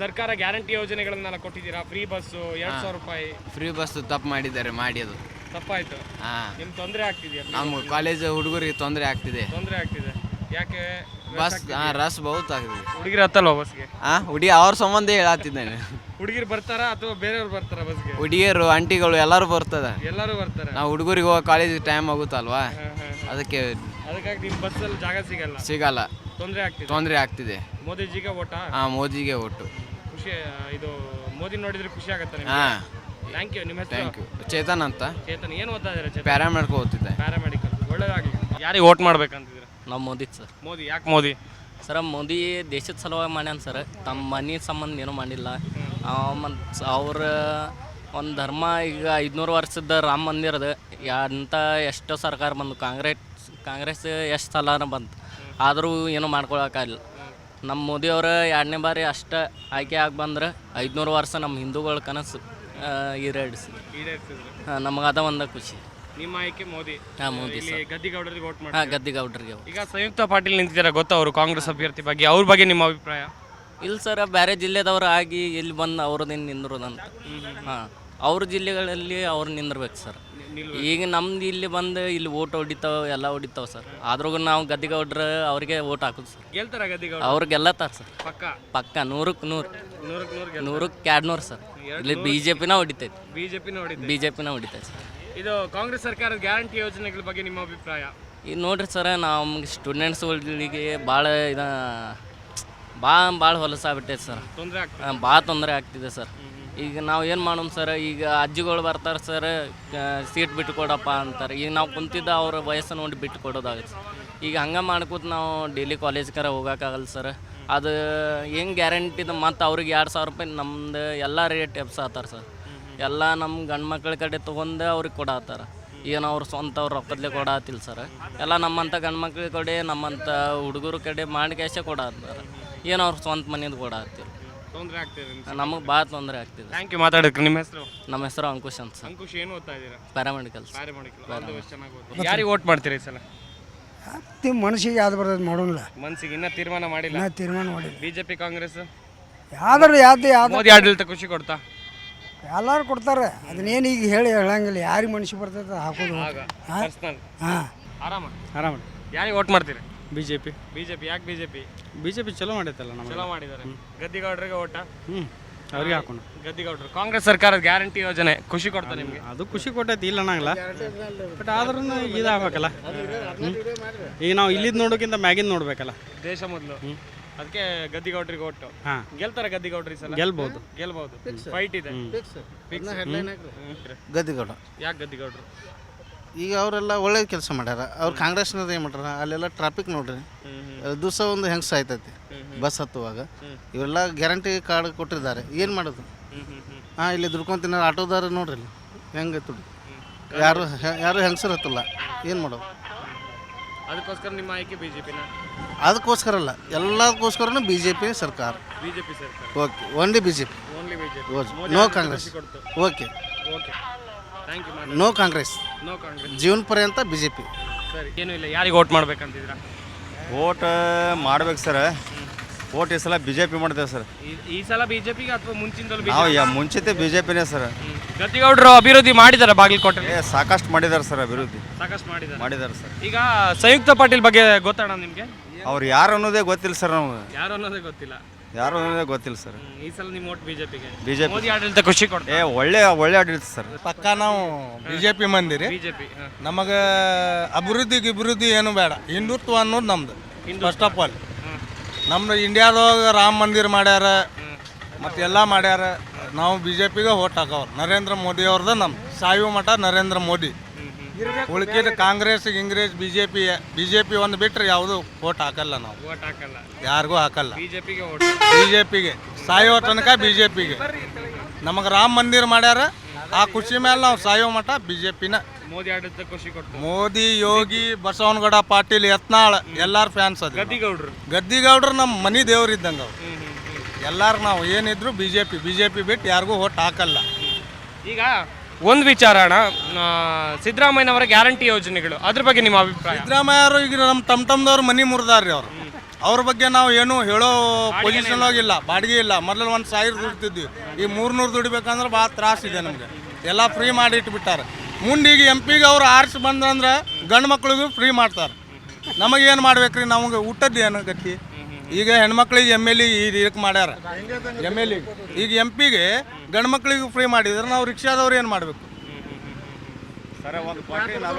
ಸರ್ಕಾರ ಗ್ಯಾರಂಟಿ ಯೋಜನೆಗಳನ್ನೆಲ್ಲ ಕೊಟ್ಟಿದ್ದೀರಾ? ಫ್ರೀ ಬಸ್ಸು ಎರಡು ಸಾವಿರ ರೂಪಾಯಿ. ಫ್ರೀ ಬಸ್ ತಪ್ಪು ಮಾಡಿದ್ದಾರೆ ಮಾಡಿ ಅದು. ತಪ್ಪಾಯ್ತು. ಹಾಂ. ನಿಮ್ ತೊಂದರೆ ಆಗ್ತಿದೆಯಾ? ನಮ್ಮ ಕಾಲೇಜ್ ಹುಡುಗರಿಗೆ ತೊಂದರೆ ಆಗ್ತಿದೆ. ತೊಂದರೆ ಆಗ್ತಿದೆ. ಯಾಕೆ ಬಸ್ ಹಾಂ ರಸ್ ಬಹುತ್ ಆಗಿದೆ ಹುಡುಗಿರ ಹತ್ತಲ್ವ ಬಸ್ಗೆ? ಹಾಂ ಹುಡುಗಿ ಅವ್ರ ಸಂಬಂಧ ಹೇಳತ್ತಿದ್ದೇನೆ ಹುಡುಗಿರು ಬರ್ತಾರಾ ಅಥವಾ ಬೇರೆಯವ್ರು ಬರ್ತಾರ ಬಸ್ಗೆ? ಹುಡುಗಿಯರು ಆಂಟಿಗಳು ಎಲ್ಲರೂ ಬರ್ತದೆ ಎಲ್ಲರೂ ಬರ್ತಾರೆ. ನಾವು ಹುಡುಗರಿಗೆ ಹೋಗೋ ಕಾಲೇಜ್ ಟೈಮ್ ಆಗುತ್ತಲ್ವಾ? ಅದಕ್ಕೆ ಅದಕ್ಕಾಗಿ ನಿಮ್ ಬಸ್ಸಲ್ಲಿ ಜಾಗ ಸಿಗಲ್ಲ. ಸಿಗಲ್ಲ. ತೊಂದರೆ ಆಗ್ತಿದೆ. ತೊಂದರೆ ಆಗ್ತಿದೆ. ಮೋದಿಜಿಗೆ ಓಟ? ಹಾಂ ಮೋದಿಗೆ ಒಟ್ಟು ಖುಷಿ ಇದು ಮೋದಿ ನೋಡಿದ್ರೆ ಖುಷಿ ಆಗತ್ತೆ ನಿಮ್ಗೆ? ಹಾಂ. ಥ್ಯಾಂಕ್ ಯು ನಿಮ್ಮ ಹೆಸರು? ಥ್ಯಾಂಕ್ ಯು ಚೇತನ್ ಅಂತ. ಚೇತನ್ ಏನು ಓದ್ತಾ ಇದ್ದಾರೆ ಚೇತನ್? ಪ್ಯಾರಾಮೆಡ್ಕೋ ಓದ್ತಿದ್ದೆ. ಪ್ಯಾರಾಮೆಡಿಕಲ್ ಒಳ್ಳೇದಾಗಲಿ. ಯಾರಿಗೆ ವೋಟ್ ಮಾಡ್ಬೇಕಂತಿದ್ರೆ ನಾವು ಮೋದಿ ಸರ್. ಮೋದಿ ಯಾಕೆ ಮೋದಿ? ಸರ ಮೋದಿ ದೇಶದ ಸಲುವಾಗಿ ಮಾಡ್ಯಾನ ಸರ್. ತಮ್ಮ ಮನೆ ಸಂಬಂಧ ಏನೂ ಮಾಡಿಲ್ಲ. ಮತ್ತು ಅವ್ರ ಒಂದು ಧರ್ಮ ಈಗ ಐದುನೂರು ವರ್ಷದ ರಾಮ ಮಂದಿರದ ಅಂತ ಎಷ್ಟೋ ಸರ್ಕಾರ ಬಂದು ಕಾಂಗ್ರೆಸ್ ಕಾಂಗ್ರೆಸ್ ಎಷ್ಟು ಸಲನ ಬಂತು. ಆದರೂ ಏನೂ ಮಾಡ್ಕೊಳಕ್ಕಾಗಿಲ್ಲ ನಮ್ಮ ಮೋದಿಯವರು ಎರಡನೇ ಬಾರಿ ಅಷ್ಟು ಆಯ್ಕೆ ಆಗಿ ಬಂದ್ರೆ ಐದುನೂರು ವರ್ಷ ನಮ್ಮ ಹಿಂದೂಗಳ ಕನಸು. ಈಡೇರಿಸಿ ಈಡೇರಿಸಿದ್ರು. ಅದ ಒಂದು ಖುಷಿ. ನಿಮ್ಮ ಆಯ್ಕೆ ಮೋದಿ. ಹಾಂ ಮೋದಿ ಇಲ್ಲಿ ಗದ್ದಿಗೌಡರಿಗೆ ವೋಟ್ ಮಾಡಿ ಹಾಂ ಗದ್ದಿಗೌಡ್ರಿಗೆ ಈಗ ಸಂಯುಕ್ತ ಪಾಟೀಲ್ ನಿಂತಿದ್ದಾರೆ ಗೊತ್ತಾ ಅವರು ಕಾಂಗ್ರೆಸ್ ಅಭ್ಯರ್ಥಿ ಬಗ್ಗೆ? ಅವ್ರ ಬಗ್ಗೆ ನಿಮ್ಮ ಅಭಿಪ್ರಾಯ? ಇಲ್ಲ ಸರ್ ಬೇರೆ ಜಿಲ್ಲೆದವ್ರು ಆಗಿ ಇಲ್ಲಿ ಬಂದು ಅವ್ರದ್ದೇನು ನಿಂದ್ರೋದಂತ ಹಾಂ ಅವ್ರ ಜಿಲ್ಲೆಗಳಲ್ಲಿ ಅವ್ರು ನಿಂದಿರ್ಬೇಕು ಸರ್. ಈಗ ನಮ್ದು ಇಲ್ಲಿ ಬಂದು ಇಲ್ಲಿ ಓಟ್ ಹೊಡಿತಾವ ಎಲ್ಲ ಹೊಡಿತಾವ ಸರ್. ಆದ್ರೂ ನಾವು ಗದ್ದಿಗೌಡ್ರ ಅವ್ರಿಗೆ ಓಟ್ ಹಾಕೋದು ಸರ್. ಗೆಲ್ತಾರ ಗದ್ದಿಗೌಡ ಅವ್ರು ಗೆಲ್ಲತ್ತಾರ ಸರ್. ಪಕ್ಕ? ಪಕ್ಕ ನೂರಕ್ಕೆ ನೂರು. ನೂರಕ್ಕೆ ನೂರು ನೂರಕ್ಕೆ ಎರಡು ನೂರು ಸರ್. ಇಲ್ಲಿ ಬಿಜೆಪಿನ ಜೆ ಬಿಜೆಪಿನ ಹೊಡಿತೈತಿ. ಬಿಜೆಪಿನ ಹೊಡಿತೈತಿ. ಸರ್ ಇದು ಕಾಂಗ್ರೆಸ್ ಸರ್ಕಾರದ ಗ್ಯಾರಂಟಿ ಯೋಜನೆಗಳ ಬಗ್ಗೆ ನಿಮ್ಮ ಅಭಿಪ್ರಾಯ? ಈಗ ನೋಡ್ರಿ ಸರ್ ನಮ್ಗೆ ಸ್ಟೂಡೆಂಟ್ಸ್ಗಳಿಗೆ ಭಾಳ ಇದ ಭಾಳ ಭಾಳ ಹೊಲಸಾಗ್ಬಿಟ್ಟೈತೆ ಸರ್. ತೊಂದರೆ ಆಗ್ತದೆ ಭಾಳ ತೊಂದರೆ ಆಗ್ತಿದೆ ಸರ್. ಈಗ ನಾವು ಏನು ಮಾಡೋಣ ಸರ್ ಈಗ ಅಜ್ಜಿಗಳು ಬರ್ತಾರೆ ಸರ್ ಸೀಟ್ ಬಿಟ್ಟು ಕೊಡಪ್ಪ ಅಂತಾರೆ. ಈಗ ನಾವು ಕುಂತಿದ್ದ ಅವ್ರ ವಯಸ್ಸನ್ನು ನೋಡಿ ಬಿಟ್ಟು ಕೊಡೋದಾಗುತ್ತೆ ಈಗ ಹಂಗೆ ಮಾಡ್ಕೋತ ನಾವು ಡೈಲಿ ಕರ ಹೋಗೋಕ್ಕಾಗಲ್ಲ ಸರ್. ಅದು ಹೆಂಗೆ ಗ್ಯಾರಂಟಿದ ಮತ್ತು ಅವ್ರಿಗೆ ಎರಡು ಸಾವಿರ ರೂಪಾಯಿ ನಮ್ದು ಎಲ್ಲ ರೇಟ್ ಎಬ್ಸಾತಾರೆ ಸರ್. ಎಲ್ಲ ನಮ್ಮ ಗಂಡು ಮಕ್ಳ ಕಡೆ ತೊಗೊಂಡು ಅವ್ರಿಗೆ ಕೊಡತ್ತಾರ. ಏನು ಅವ್ರ ಸ್ವಂತ ಅವ್ರ ರೊಕ್ಕದಲ್ಲೇ ಕೊಡತ್ತಿಲ್ಲ ಸರ್. ಎಲ್ಲ ನಮ್ಮಂಥ ಗಂಡು ಮಕ್ಳ ಕಡೆ ನಮ್ಮಂಥ ಹುಡುಗರ ಕಡೆ ಮಾಡಿ ಕ್ಯಾಶೇ ಕೊಡತ್ತಾರ. ಏನು ಅವ್ರ ಸ್ವಂತ ಮನೆಯದು ಕೊಡತ್ತಿಲ್ಲ ತೊಂದರೆ ಆಗ್ತಿದೆ ನಮಗೆ ಭಾಳ ತೊಂದರೆ ಆಗ್ತಿದೆ. ಥ್ಯಾಂಕ್ ಯು ಮಾತಾಡಕ್ಕೆ ನಿಮ್ಮ ಹೆಸರು? ನಮ್ಮ ಹೆಸರು ಅಂಕುಶ್ ಅಂತ ಸರ್. ಅಂಕುಶ್ ಏನು ಓದ್ತಾ ಇದ್ದೀರಾ? ಪ್ಯಾರಾಮೆಡಿಕಲ್ ಪ್ಯಾರಾಮೆಡಿಕಲ್ ಯಾರಿಗೆ ಓಟ್ ಮಾಡ್ತೀರಿ ಈ ಸಲ ಮನಸ್ಸಿಗೆ ಯಾವ್ದು ಬರ್ತದೆ ಮಾಡೋಣ ಮನ್ಸಿಗೆ ಇನ್ನೂ ತೀರ್ಮಾನ ಮಾಡಿಲ್ಲ. ನಾ ತೀರ್ಮಾನ ಜೆ ಬಿಜೆಪಿ ಕಾಂಗ್ರೆಸ್? ಯಾವ್ದಾರು ಯಾವ್ದು ಯಾವ್ದು ಮೋದಿ ಆಡಳಿತ ಖುಷಿ ಕೊಡ್ತಾ? ಎಲ್ಲರೂ ಕೊಡ್ತಾರೆ. ಅದನ್ನೇನು ಈಗ ಹೇಳಿ ಹೇಳಂಗಿಲ್ಲ. ಯಾರಿಗೆ ಮನುಷ್ಯ ಬರ್ತೈತೆ ಹಾಕೋದು. ಆಗ ಹಾಂ? ಪರ್ಸನಲ್ ಹಾಂ. ಆರಾಮ? ಆರಾಮ. ಯಾರಿಗೆ ವೋಟ್ ಮಾಡ್ತೀರಿ? ಬಿ ಜೆ ಪಿ ಬಿಜೆಪಿ ಯಾಕೆ ಬಿಜೆಪಿ ಬಿ ಜೆ ಪಿ ಚಲೋ ಮಾಡೈತಲ್ಲ ನಮ್ಮ ಚಲೋ ಮಾಡಿದ್ದಾರೆ. ಗದ್ದಿಗೌಡರಿಗೆ ಓಟ ಹ್ಞೂ ಅವ್ರಿಗೆ ಹಾಕೋಣ. ಗದ್ದಿಗೌಡರು. ಕಾಂಗ್ರೆಸ್ ಸರ್ಕಾರದ ಗ್ಯಾರಂಟಿ ಯೋಜನೆ ಖುಷಿ ಕೊಡ್ತಾ ನಿಮಗೆ? ಅದು ಖುಷಿ ಕೊಟ್ಟೈತಿ ಇಲ್ಲ ಅನ್ನಂಗಿಲ್ಲ. ಬಟ್ ಆದ್ರೂ ಇದಾಗಬೇಕಲ್ಲ. ಈಗ ನಾವು ಇಲ್ಲಿದ್ದು ನೋಡೋಕ್ಕಿಂತ ಮ್ಯಾಗಿಂದ ನೋಡ್ಬೇಕಲ್ಲ. ದೇಶ ಮೊದಲು. ಅದಕ್ಕೆ ಗದ್ದಿಗೌಡ್ರಿಗೆ ಒಟ್ಟು. ಹಾಂ. ಗೆಲ್ತಾರೆ ಗದ್ದಿಗೌಡ್ರಿ ಸರ್ ಗೆಲ್ಬೋದು. ಗೆಲ್ಬಹುದು ಫೈಟ್ ಇದೆ. ಗದ್ದಿಗೌಡ. ಯಾಕೆ ಗದ್ದಿಗೌಡ್ರು? ಈಗ ಅವರೆಲ್ಲ ಒಳ್ಳೆ ಕೆಲಸ ಮಾಡ್ಯಾರ. ಅವ್ರು ಕಾಂಗ್ರೆಸ್ನವ್ರು ಏನು ಮಾಡ್ಯಾರ? ಅಲ್ಲೆಲ್ಲ ಟ್ರಾಫಿಕ್ ನೋಡ್ರಿ. ದಿವಸ ಒಂದು ಹೆಂಗೆ ಸಾಯ್ತೈತಿ ಬಸ್ ಹತ್ತುವಾಗ. ಇವೆಲ್ಲ ಗ್ಯಾರಂಟಿ ಕಾರ್ಡ್ ಕೊಟ್ಟಿದ್ದಾರೆ. ಏನು ಮಾಡೋದು? ಹಾಂ ಇಲ್ಲಿ ದುಡ್ಕೊಂತಿನ ಆಟೋದಾರ ನೋಡ್ರಿ ಇಲ್ಲಿ. ಹೆಂಗೆ ದುಡ್ಡು? ಯಾರು ಹೆ- ಯಾರು ಹೆಂಗಸರು ಹತ್ತಲ್ಲ. ಏನು ಮಾಡೋದು? ಅದಕ್ಕೋಸ್ಕರ ನಿಮ್ಮ ಆಯ್ಕೆ ಬಿಜೆಪಿನ? ಅದಕ್ಕೋಸ್ಕರ ಅಲ್ಲ. ಎಲ್ಲದಕ್ಕೋಸ್ಕರನು ಬಿ ಜೆ ಪಿ ಸರ್ಕಾರ. ಬಿಜೆಪಿ ಸರ್ಕಾರ. Okay only B J P only BJP no Congress. Okay. Okay. Thank you no Congress. No Congress. ಜೀವನ ಪರ್ಯಂತ ಬಿ ಜೆ ಪಿ ಸರಿ. ಏನೂ ಇಲ್ಲ. ಯಾರಿಗೆ ಓಟ್ ಮಾಡ್ಬೇಕಂತಿದ್ದೀರಾ? ಓಟ್ ಮಾಡ್ಬೇಕು ಸರ್. ಓಟ್ ಈ ಸಲ ಬಿಜೆಪಿ ಜೆ ಪಿ ಮಾಡ್ತೇವೆ ಸರ್. ಈ- ಈ ಸಲ ಬಿಜೆಪಿಗೆ ಅಥವಾ ಮುಂಚಿನದಲ್ಲೂ ನಾವು ಬಿಜೆಪಿ ಯಾ ಮುಂಚಿತ ಬಿಜೆಪಿನೇ ಜೆ ಪಿನೇ ಸರ್. ಗದ್ದಿಗೌಡರು ಅಭಿವೃದ್ಧಿ ಮಾಡಿದ್ದಾರೆ ಬಾಗಲಕೋಟೆ ಏ ಸಾಕಷ್ಟು ಮಾಡಿದ್ದಾರೆ ಸರ್ ಅಭಿವೃದ್ಧಿ. ಸಾಕಷ್ಟು ಮಾಡಿದ್ದಾರೆ ಮಾಡಿದ್ದಾರೆ ಸರ್. ಈಗ ಸಂಯುಕ್ತ ಪಾಟೀಲ್ ಬಗ್ಗೆ ಗೊತ್ತಣ್ಣ ನಿಮಗೆ? ಅವ್ರು ಯಾರು ಅನ್ನೋದೇ ಗೊತ್ತಿಲ್ಲ ಸರ್ ನಮ್ಗೆ. ಯಾರು ಅನ್ನೋದೇ ಗೊತ್ತಿಲ್ಲ. ಯಾರು ಅನ್ನೋದೇ ಗೊತ್ತಿಲ್ಲ ಸರ್. ಹ್ಮ್, ಈ ಸಲ ನಿಮ್ಮ ಓಟ್ ಬಿಜೆಪಿಗೆ BJP. ಮೋದಿ ಆಡಳಿತ ಖುಷಿ ಕೊಡ್ತಾರೆ ಏ ಒಳ್ಳೆ ಒಳ್ಳೆ ಆಡಳಿತ ಸರ್. ಪಕ್ಕ ನಾವು ಬಿ ಜೆ ಪಿ ಮಂದಿರಿ. ಬಿಜೆಪಿ ನಮಗೆ ಅಭಿವೃದ್ಧಿಗೆ ಅಭಿವೃದ್ಧಿ ಏನು ಬೇಡ. ಹಿಂದುತ್ವ ಅನ್ನೋದು ನಮ್ದು. ಫಸ್ಟ್ ಆಫ್ ಆಲ್ ನಮ್ದು ಇಂಡಿಯಾದಾಗ ರಾಮ ಮಂದಿರ ಮಾಡ್ಯಾರ ಮತ್ತು ಎಲ್ಲ ಮಾಡ್ಯಾರ. ನಾವು ಬಿ ಜೆ ಪಿಗೆ ಓಟ್ ಹಾಕವ್ರು. ನರೇಂದ್ರ ಮೋದಿ ಅವ್ರದ ನಮ್ಮ ಸಾಯುವ ಮಠ ನರೇಂದ್ರ ಮೋದಿ. ಉಳ್ಕಿದ Congress Ingres B J P B J P ಒಂದು ಬಿಟ್ಟರೆ ಯಾವುದು ಓಟ್ ಹಾಕಲ್ಲ ನಾವು. ಯಾರಿಗೂ ಹಾಕಲ್ಲ. ಬಿ ಜೆ ಪಿಗೆ ಸಾಯೋ ತನಕ ಬಿ ಜೆ ಪಿಗೆ ನಮಗೆ ರಾಮ ಮಂದಿರ ಮಾಡ್ಯಾರ. ಆ ಖುಷಿ ಮೇಲೆ ನಾವು ಸಾಯೋ ಮಠ ಬಿ ಜೆ ಪಿನ ಮೋದಿ ಆಡಳಿತ ಖುಷಿ ಮೋದಿ ಯೋಗಿ ಬಸವನಗೌಡ ಪಾಟೀಲ್ ಯತ್ನಾಳ್ ಎಲ್ಲಾರ ಫ್ಯಾನ್ಸ್ ಅದ. ಗದ್ದಿಗೌಡ್ರು. ಗದ್ದಿಗೌಡ್ರು ನಮ್ಮ ಮನಿ ದೇವ್ರು ಇದ್ದಂಗ ಅವ್ರು. ಎಲ್ಲಾರು ನಾವು ಏನಿದ್ರು B J P B J P ಬಿಟ್ಟು ಯಾರಿಗೂ ಓಟ್ ಹಾಕಲ್ಲ. ಈಗ ಒಂದು ವಿಚಾರ ಅಣ್ಣ. ಸಿದ್ದರಾಮಯ್ಯನವರ ಗ್ಯಾರಂಟಿ ಯೋಜನೆಗಳು ಅದ್ರ ಬಗ್ಗೆ ನಿಮ್ಮ ಅಭಿಪ್ರಾಯ? ಸಿದ್ದರಾಮಯ್ಯರು ಈಗ ನಮ್ಮ ತಮ್ ತಮ್ದವ್ರು ಮನಿ ಮುರಿದಾರ್ರಿ ಅವ್ರು. ಅವ್ರ ಬಗ್ಗೆ ನಾವು ಏನು ಹೇಳೋ ಪೊಸಿಷನ್ ಹೋಗಿಲ್ಲ ಬಾಡಿಗೆ ಇಲ್ಲ. ಮೊದಲು ಒಂದು ಸಾವಿರ ದುಡ್ತಿದ್ವಿ. ಈ ಮೂರ್ನೂರು ದುಡಿಬೇಕಂದ್ರೆ ಭಾಳ ತ್ರಾಸಿದೆ ನಮಗೆ. ಎಲ್ಲ ಫ್ರೀ ಮಾಡಿ ಇಟ್ಬಿಟ್ಟಾರೆ. ಈಗ ಎಂ ಪಿಗೆ ಅವ್ರು ಆರಿಸಿ ಬಂದಂದ್ರೆ ಗಂಡು ಮಕ್ಳಿಗೂ ಫ್ರೀ ಮಾಡ್ತಾರೆ. ನಮಗೇನು ಮಾಡ್ಬೇಕ್ರಿ? ನಮಗೆ ಊಟದ್ದು ಏನು ಗತಿ ಈಗ ಹೆಣ್ಮಕ್ಳಿಗೆ ಎಂ ಎಲ್ ಇದಕ್ಕೆ ಮಾಡ್ಯಾರ. ಎಂ ಎಲ್ ಈಗ ಎಂ ಪಿಗೆ ಗಂಡು ಮಕ್ಳಿಗೂ ಫ್ರೀ ಮಾಡಿದ್ರೆ ನಾವು ರಿಕ್ಷಾದವ್ರು ಏನು ಮಾಡಬೇಕು?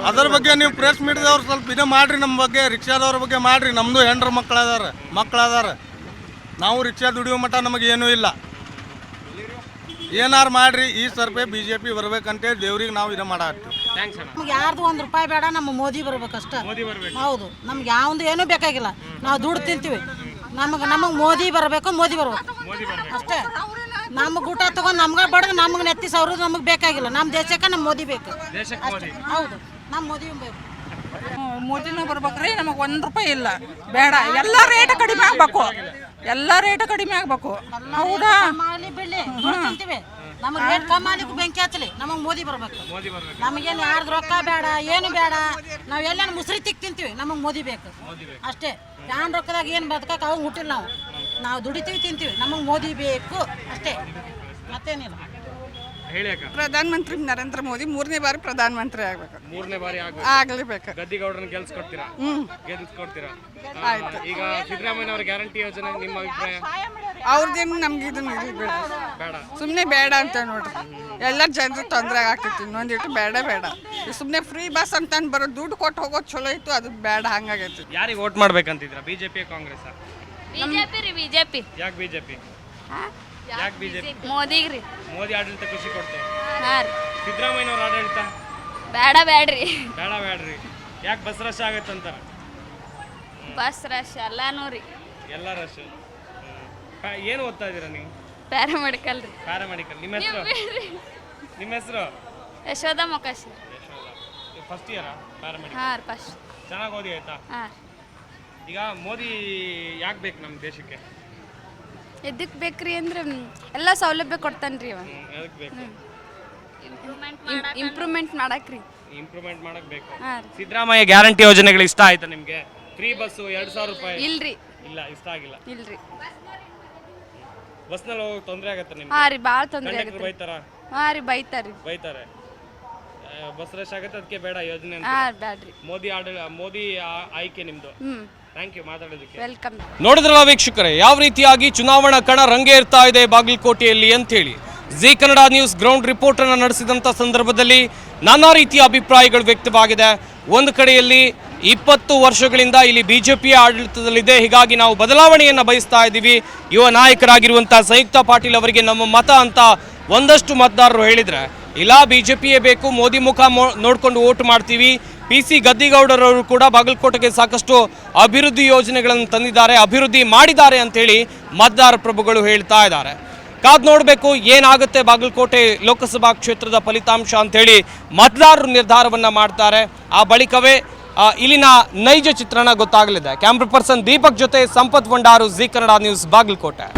ಅದ್ರ ಬಗ್ಗೆ ನೀವು ಪ್ರೆಸ್ ಮೀಟ್ದವ್ರು ಸ್ವಲ್ಪ ಇದು ಮಾಡ್ರಿ ನಮ್ಮ ಬಗ್ಗೆ ರಿಕ್ಷಾದವ್ರ ಬಗ್ಗೆ ಮಾಡ್ರಿ. ನಮ್ಮದು ಹೆಂಡ್ರ ಮಕ್ಳು ಅದಾರ ನಾವು ರಿಕ್ಷಾ ದುಡಿಯೋ ಮಟ್ಟ ನಮಗೇನೂ ಇಲ್ಲ. ಏನಾರು ಮಾಡ್ರಿ ಈ ಸರ್ಪೆ ಬಿ ಜೆ ಪಿ ಬರ್ಬೇಕಂತೇಳಿ ದೇವ್ರಿಗೆ ನಾವು ಇದು ಥ್ಯಾಂಕ್ಸ್ ಅಣ್ಣ. ನಮ್ಗೆ ಯಾರ್ದು ಒಂದು ರೂಪಾಯಿ ಬೇಡ ನಮ್ಮ ಮೋದಿ ಬರ್ಬೇಕಷ್ಟ. ಮೋದಿ ಬರ್ಬೇಕು. ಹೌದು ನಮ್ಗೆ ಯಾವ್ದು ಏನೂ ಬೇಕಾಗಿಲ್ಲ. ನಾವು ದುಡ್ಡು ತಿಂತೀವಿ. ನಮಗೆ ನಮಗೆ ಮೋದಿ ಬರಬೇಕು ಮೋದಿ ಬರ್ಬೇಕು. ಮೋದಿ ಬರ್ಬೇಕು. ಅಷ್ಟೇ. ನಮ್ಮ ಊಟ ತಗೊಂಡು ನಮ್ಗೆ ಬಡ್ದು ನಮಗೆ ನೆತ್ತಿ ಸಾವಿರ ನಮಗೆ ಬೇಕಾಗಿಲ್ಲ. ನಮ್ಮ ದೇಶಕ್ಕೆ ನಮ್ಮ ಮೋದಿ ಬೇಕು. ದೇಶಕ್ಕೆ ಮೋದಿ. ಹೌದು ನಮ್ಮ ಮೋದಿ ಬೇಕು. ಮೋದಿನೂ ಬರ್ಬೇಕ್ರಿ ನಮಗೆ ಒಂದು ರೂಪಾಯಿ ಇಲ್ಲ. ಬೇಡ ಎಲ್ಲ ರೇಟ್ ಕಡಿಮೆ ಆಗ್ಬೇಕು. ಎಲ್ಲ ರೇಟ್ ಕಡಿಮೆ ಆಗ್ಬೇಕು. ಹೌದಾ? ಮಾಲಿ ಬಿಡ್ಲಿ. ದುಡ್ಡು ತಿಂತೀವಿ. ನಮಗೆ ರೇಟ್ ಕಮ್ಮಿ ಬೆಂಕಿ ಹಚ್ಚಲಿ. ನಮಗೆ ಮೋದಿ ಬರ್ಬೇಕು. ಮೋದಿ ಬರ್ಬೇಕು. ನಮಗೇನು ಯಾರ್ದು ರೊಕ್ಕ ಬೇಡ ಏನು ಬೇಡ. ನಾವು ಎಲ್ಲಾನು ಮುಸ್ರಿ ತಿಕ್ ತಿಂತೀವಿ. ನಮಗೆ ಮೋದಿ ಬೇಕು. ಅಷ್ಟೇ. ಯಾನ್ ರೊಕ್ಕದಾಗ ಏನು ಬದುಕಕ್ಕೆ ಅವಾಗ ಹುಟ್ಟಿಲ್ಲ ನಾವು. ನಾವು ದುಡಿತೀವಿ ತಿಂತೀವಿ. ನಮಗೆ ಮೋದಿ ಬೇಕು. ಅಷ್ಟೇ. ಮತ್ತೇನಿಲ್ಲ. ಹೇಳಿ ಅಕ್ಕ ಪ್ರಧಾನ ಮಂತ್ರಿ ನರೇಂದ್ರ ಮೋದಿ ಮೂರನೇ ಬಾರಿ ಪ್ರಧಾನ ಮಂತ್ರಿ ಆಗ್ಬೇಕು. ಮೂರನೇ ಬಾರಿ ಆಗ ಆಗ್ಲೇಬೇಕು. ಗದ್ದಿಗೌಡರನ್ನ ಗೆಲ್ಸ್ಕೊಡ್ತೀರಾ? ಗೆಲ್ಸ್ಕೊಡ್ತೀರಾ? ಆ, ಆಯ್ತು. ಈಗ ಸಿದ್ದರಾಮಯ್ಯನವರ ಗ್ಯಾರಂಟಿ ಯೋಜನೆ ನಿಮ್ಮ ಅಭಿಪ್ರಾಯ? ಅವ್ರದ್ದೇನು ನಮ್ಗೆ ಇದನ್ನ ಬೇಡ. ಬೇಡ. ಸುಮ್ಮನೆ ಬೇಡ ಅಂತ ನೋಡ್ರಿ. ಎಲ್ಲ ಜನರು ತೊಂದರೆ ಆಗ್ತೈತಿ ಇನ್ನೊಂದಿಟ್ಟು ಬೇಡ ಬೇಡ. ಸುಮ್ಮನೆ ಫ್ರೀ ಬಸ್ ಅಂತ ಬರೋ ದುಡ್ಡು ಕೊಟ್ಟು ಹೋಗೋದು ಚಲೋ ಇತ್ತು ಅದು ಬೇಡ ಹಂಗಾಗೈತಿ. ಯಾರಿಗೆ ವೋಟ್ ಮಾಡ್ಬೇಕಂತಿದ್ರ ಬಿಜೆಪಿ ಕಾಂಗ್ರೆಸ್ ಬಿಜೆಪಿ ರೀ ಬಿಜೆಪಿ. ಯಾಕೆ ಬಿಜೆಪಿ? ಯಾಕೆ ಬಿಜೆಪಿ? ಮೋದಿಗೆ ರೀ ಮೋದಿ ಆಡಳಿತ ಖುಷಿ ಕೊಡ್ತು ಹಾಂ ರೀ. ಸಿದ್ದರಾಮಯ್ಯನವ್ರ ಆಡಳಿತ? ಬೇಡ ಬೇಡ್ರಿ. ಬೇಡ ಬೇಡ್ರಿ. ಯಾಕೆ ಬಸ್ ರಶ್ ಆಗತ್ತಂತಾರ ಬಸ್ ರಶ್ ಎಲ್ಲಾನು ರೀ. ಎಲ್ಲ ರಶ್. ಏನು ಓದ್ತಾ ಇದ್ದೀರಾ ನೀವು? ಪ್ಯಾರಾಮೆಡಿಕಲ್ ರೀ. ಪ್ಯಾರಾಮೆಡಿಕಲ್. ನಿಮ್ಮ ಹೆಸರು? ನಿಮ್ಮ ಹೆಸರು? ಯಶೋಧ ಮೊಕಾಶಿ ಫಸ್ಟ್ ಇಯರಾ ಪ್ಯಾರಾಮೆಡಿಕಲ್. ಹಾಂ ಫಸ್ಟ್ ಚೆನ್ನಾಗಿ ಓದಿ ಆಯ್ತಾ? ಹಾಂ ಈಗ ಮೋದಿ ಯಾಕೆ ಬೇಕು ನಮ್ಮ ದೇಶಕ್ಕೆ? ಎದಕ್ಕೆ ಬೇಕ್ರಿ ಅಂದ್ರೆ ಎಲ್ಲ ಸೌಲಭ್ಯ ಕೊಡ್ತಾನೆ ರೀ ಅವ ಅದಕ್ಕೆ ಬೇಕು? ಇಂಪ್ರೂವ್ಮೆಂಟ್ ಮಾಡಕ್ರಿ. ಇಂಪ್ರೂವ್ಮೆಂಟ್ ಮಾಡಕ್ ಬೇಕು. ಹಾಂ ರೀ. ಸಿದ್ದರಾಮಯ್ಯ ಗ್ಯಾರಂಟಿ ಯೋಜನೆಗಳು ಇಷ್ಟ ಆಯ್ತಾ ನಿಮಗೆ? ಫ್ರೀ ಬಸ್ಸು ಎರಡ್ ಸಾವಿರ ರೂಪಾಯಿ. ಇಲ್ರಿ. ಇಲ್ಲ ಇಷ್ಟ ಆಗಿಲ್ಲ. ಇಲ್ರಿ. ಬಸ್ನಲ್ಲಿ ಹೋಗಕ್ ತೊಂದರೆ ಆಗತ್ತೆ ನಿಮ್ಗೆ? ಹಾಂ ರೀ ಭಾಳ ತೊಂದರೆ ಕಂಡಕ್ಟರ್ ಆಗುತ್ತೆ ಬೈತಾರ? ಹಾಂ ರೀ ಬೈತಾರೆ. ಬೈತಾರೆ ಬಸ್ ರಶ್ ಆಗತ್ತೆ ಅದಕ್ಕೆ ಬೇಡ ಯೋಜನೆ ಅಂತ. ಹಾಂ ಬ್ಯಾಡ್ರಿ. ಮೋದಿ ಆಡಳಿತ ಮೋದಿ ಆ- ಆಯ್ಕೆ ನಿಮ್ದು. ಹ್ಞೂ ಥ್ಯಾಂಕ್ ಯು ಮಾತಾಡೋದಕ್ಕೆ ವೆಲ್ಕಮ್ ನೋಡಿದ್ರಲ್ಲ ವೀಕ್ಷಕರೇ ಯಾವ ರೀತಿಯಾಗಿ ಚುನಾವಣಾ ಕಣ ರಂಗೇರ್ತಾ ಇದೆ ಬಾಗಲಕೋಟೆಯಲ್ಲಿ ಅಂತೇಳಿ. Zee Kannada news ground report ಅನ್ನು ನಡೆಸಿದಂಥ ಸಂದರ್ಭದಲ್ಲಿ ನಾನಾ ರೀತಿಯ ಅಭಿಪ್ರಾಯಗಳು ವ್ಯಕ್ತವಾಗಿದೆ. ಒಂದು ಕಡೆಯಲ್ಲಿ ಇಪ್ಪತ್ತು ವರ್ಷಗಳಿಂದ ಇಲ್ಲಿ ಬಿಜೆಪಿಯ ಆಡಳಿತದಲ್ಲಿದೆ ಹೀಗಾಗಿ ನಾವು ಬದಲಾವಣೆಯನ್ನು ಬಯಸ್ತಾ ಇದ್ದೀವಿ. ಯುವ ನಾಯಕರಾಗಿರುವಂಥ ಸಂಯುಕ್ತ ಪಾಟೀಲ್ ಅವರಿಗೆ ನಮ್ಮ ಮತ ಅಂತ ಒಂದಷ್ಟು ಮತದಾರರು ಹೇಳಿದ್ರೆ ಇಲ್ಲ ಬಿಜೆಪಿಯೇ ಬೇಕು ಮೋದಿ ಮುಖ ಮೋ- ನೋಡ್ಕೊಂಡು ವೋಟ್ ಮಾಡ್ತೀವಿ ಪಿ ಸಿ ಗದ್ದಿಗೌಡರವರು ಕೂಡ ಬಾಗಲಕೋಟೆಗೆ ಸಾಕಷ್ಟು ಅಭಿವೃದ್ಧಿ ಯೋಜನೆಗಳನ್ನು ತಂದಿದ್ದಾರೆ, ಅಭಿವೃದ್ಧಿ ಮಾಡಿದ್ದಾರೆ ಅಂತೇಳಿ ಮತದಾರ ಪ್ರಭುಗಳು ಹೇಳ್ತಾ ಇದ್ದಾರೆ. ಕಾದ್ ನೋಡಬೇಕು ಏನಾಗುತ್ತೆ ಬಾಗಲಕೋಟೆ ಲೋಕಸಭಾ ಕ್ಷೇತ್ರದ ಫಲಿತಾಂಶ ಅಂತೇಳಿ ಮತದಾರರು ನಿರ್ಧಾರವನ್ನು ಮಾಡ್ತಾರೆ. ಆ ಬಳಿಕವೇ ಇಲ್ಲಿನ ನೈಜ ಚಿತ್ರಣ ಗೊತ್ತಾಗಲಿದೆ. ಕ್ಯಾಮ್ರಾ ಪರ್ಸನ್ ದೀಪಕ್ ಜೊತೆ ಸಂಪತ್ ಭಂಡಾರು ಜಿ ಕನ್ನಡ ನ್ಯೂಸ್, ಬಾಗಲಕೋಟೆ.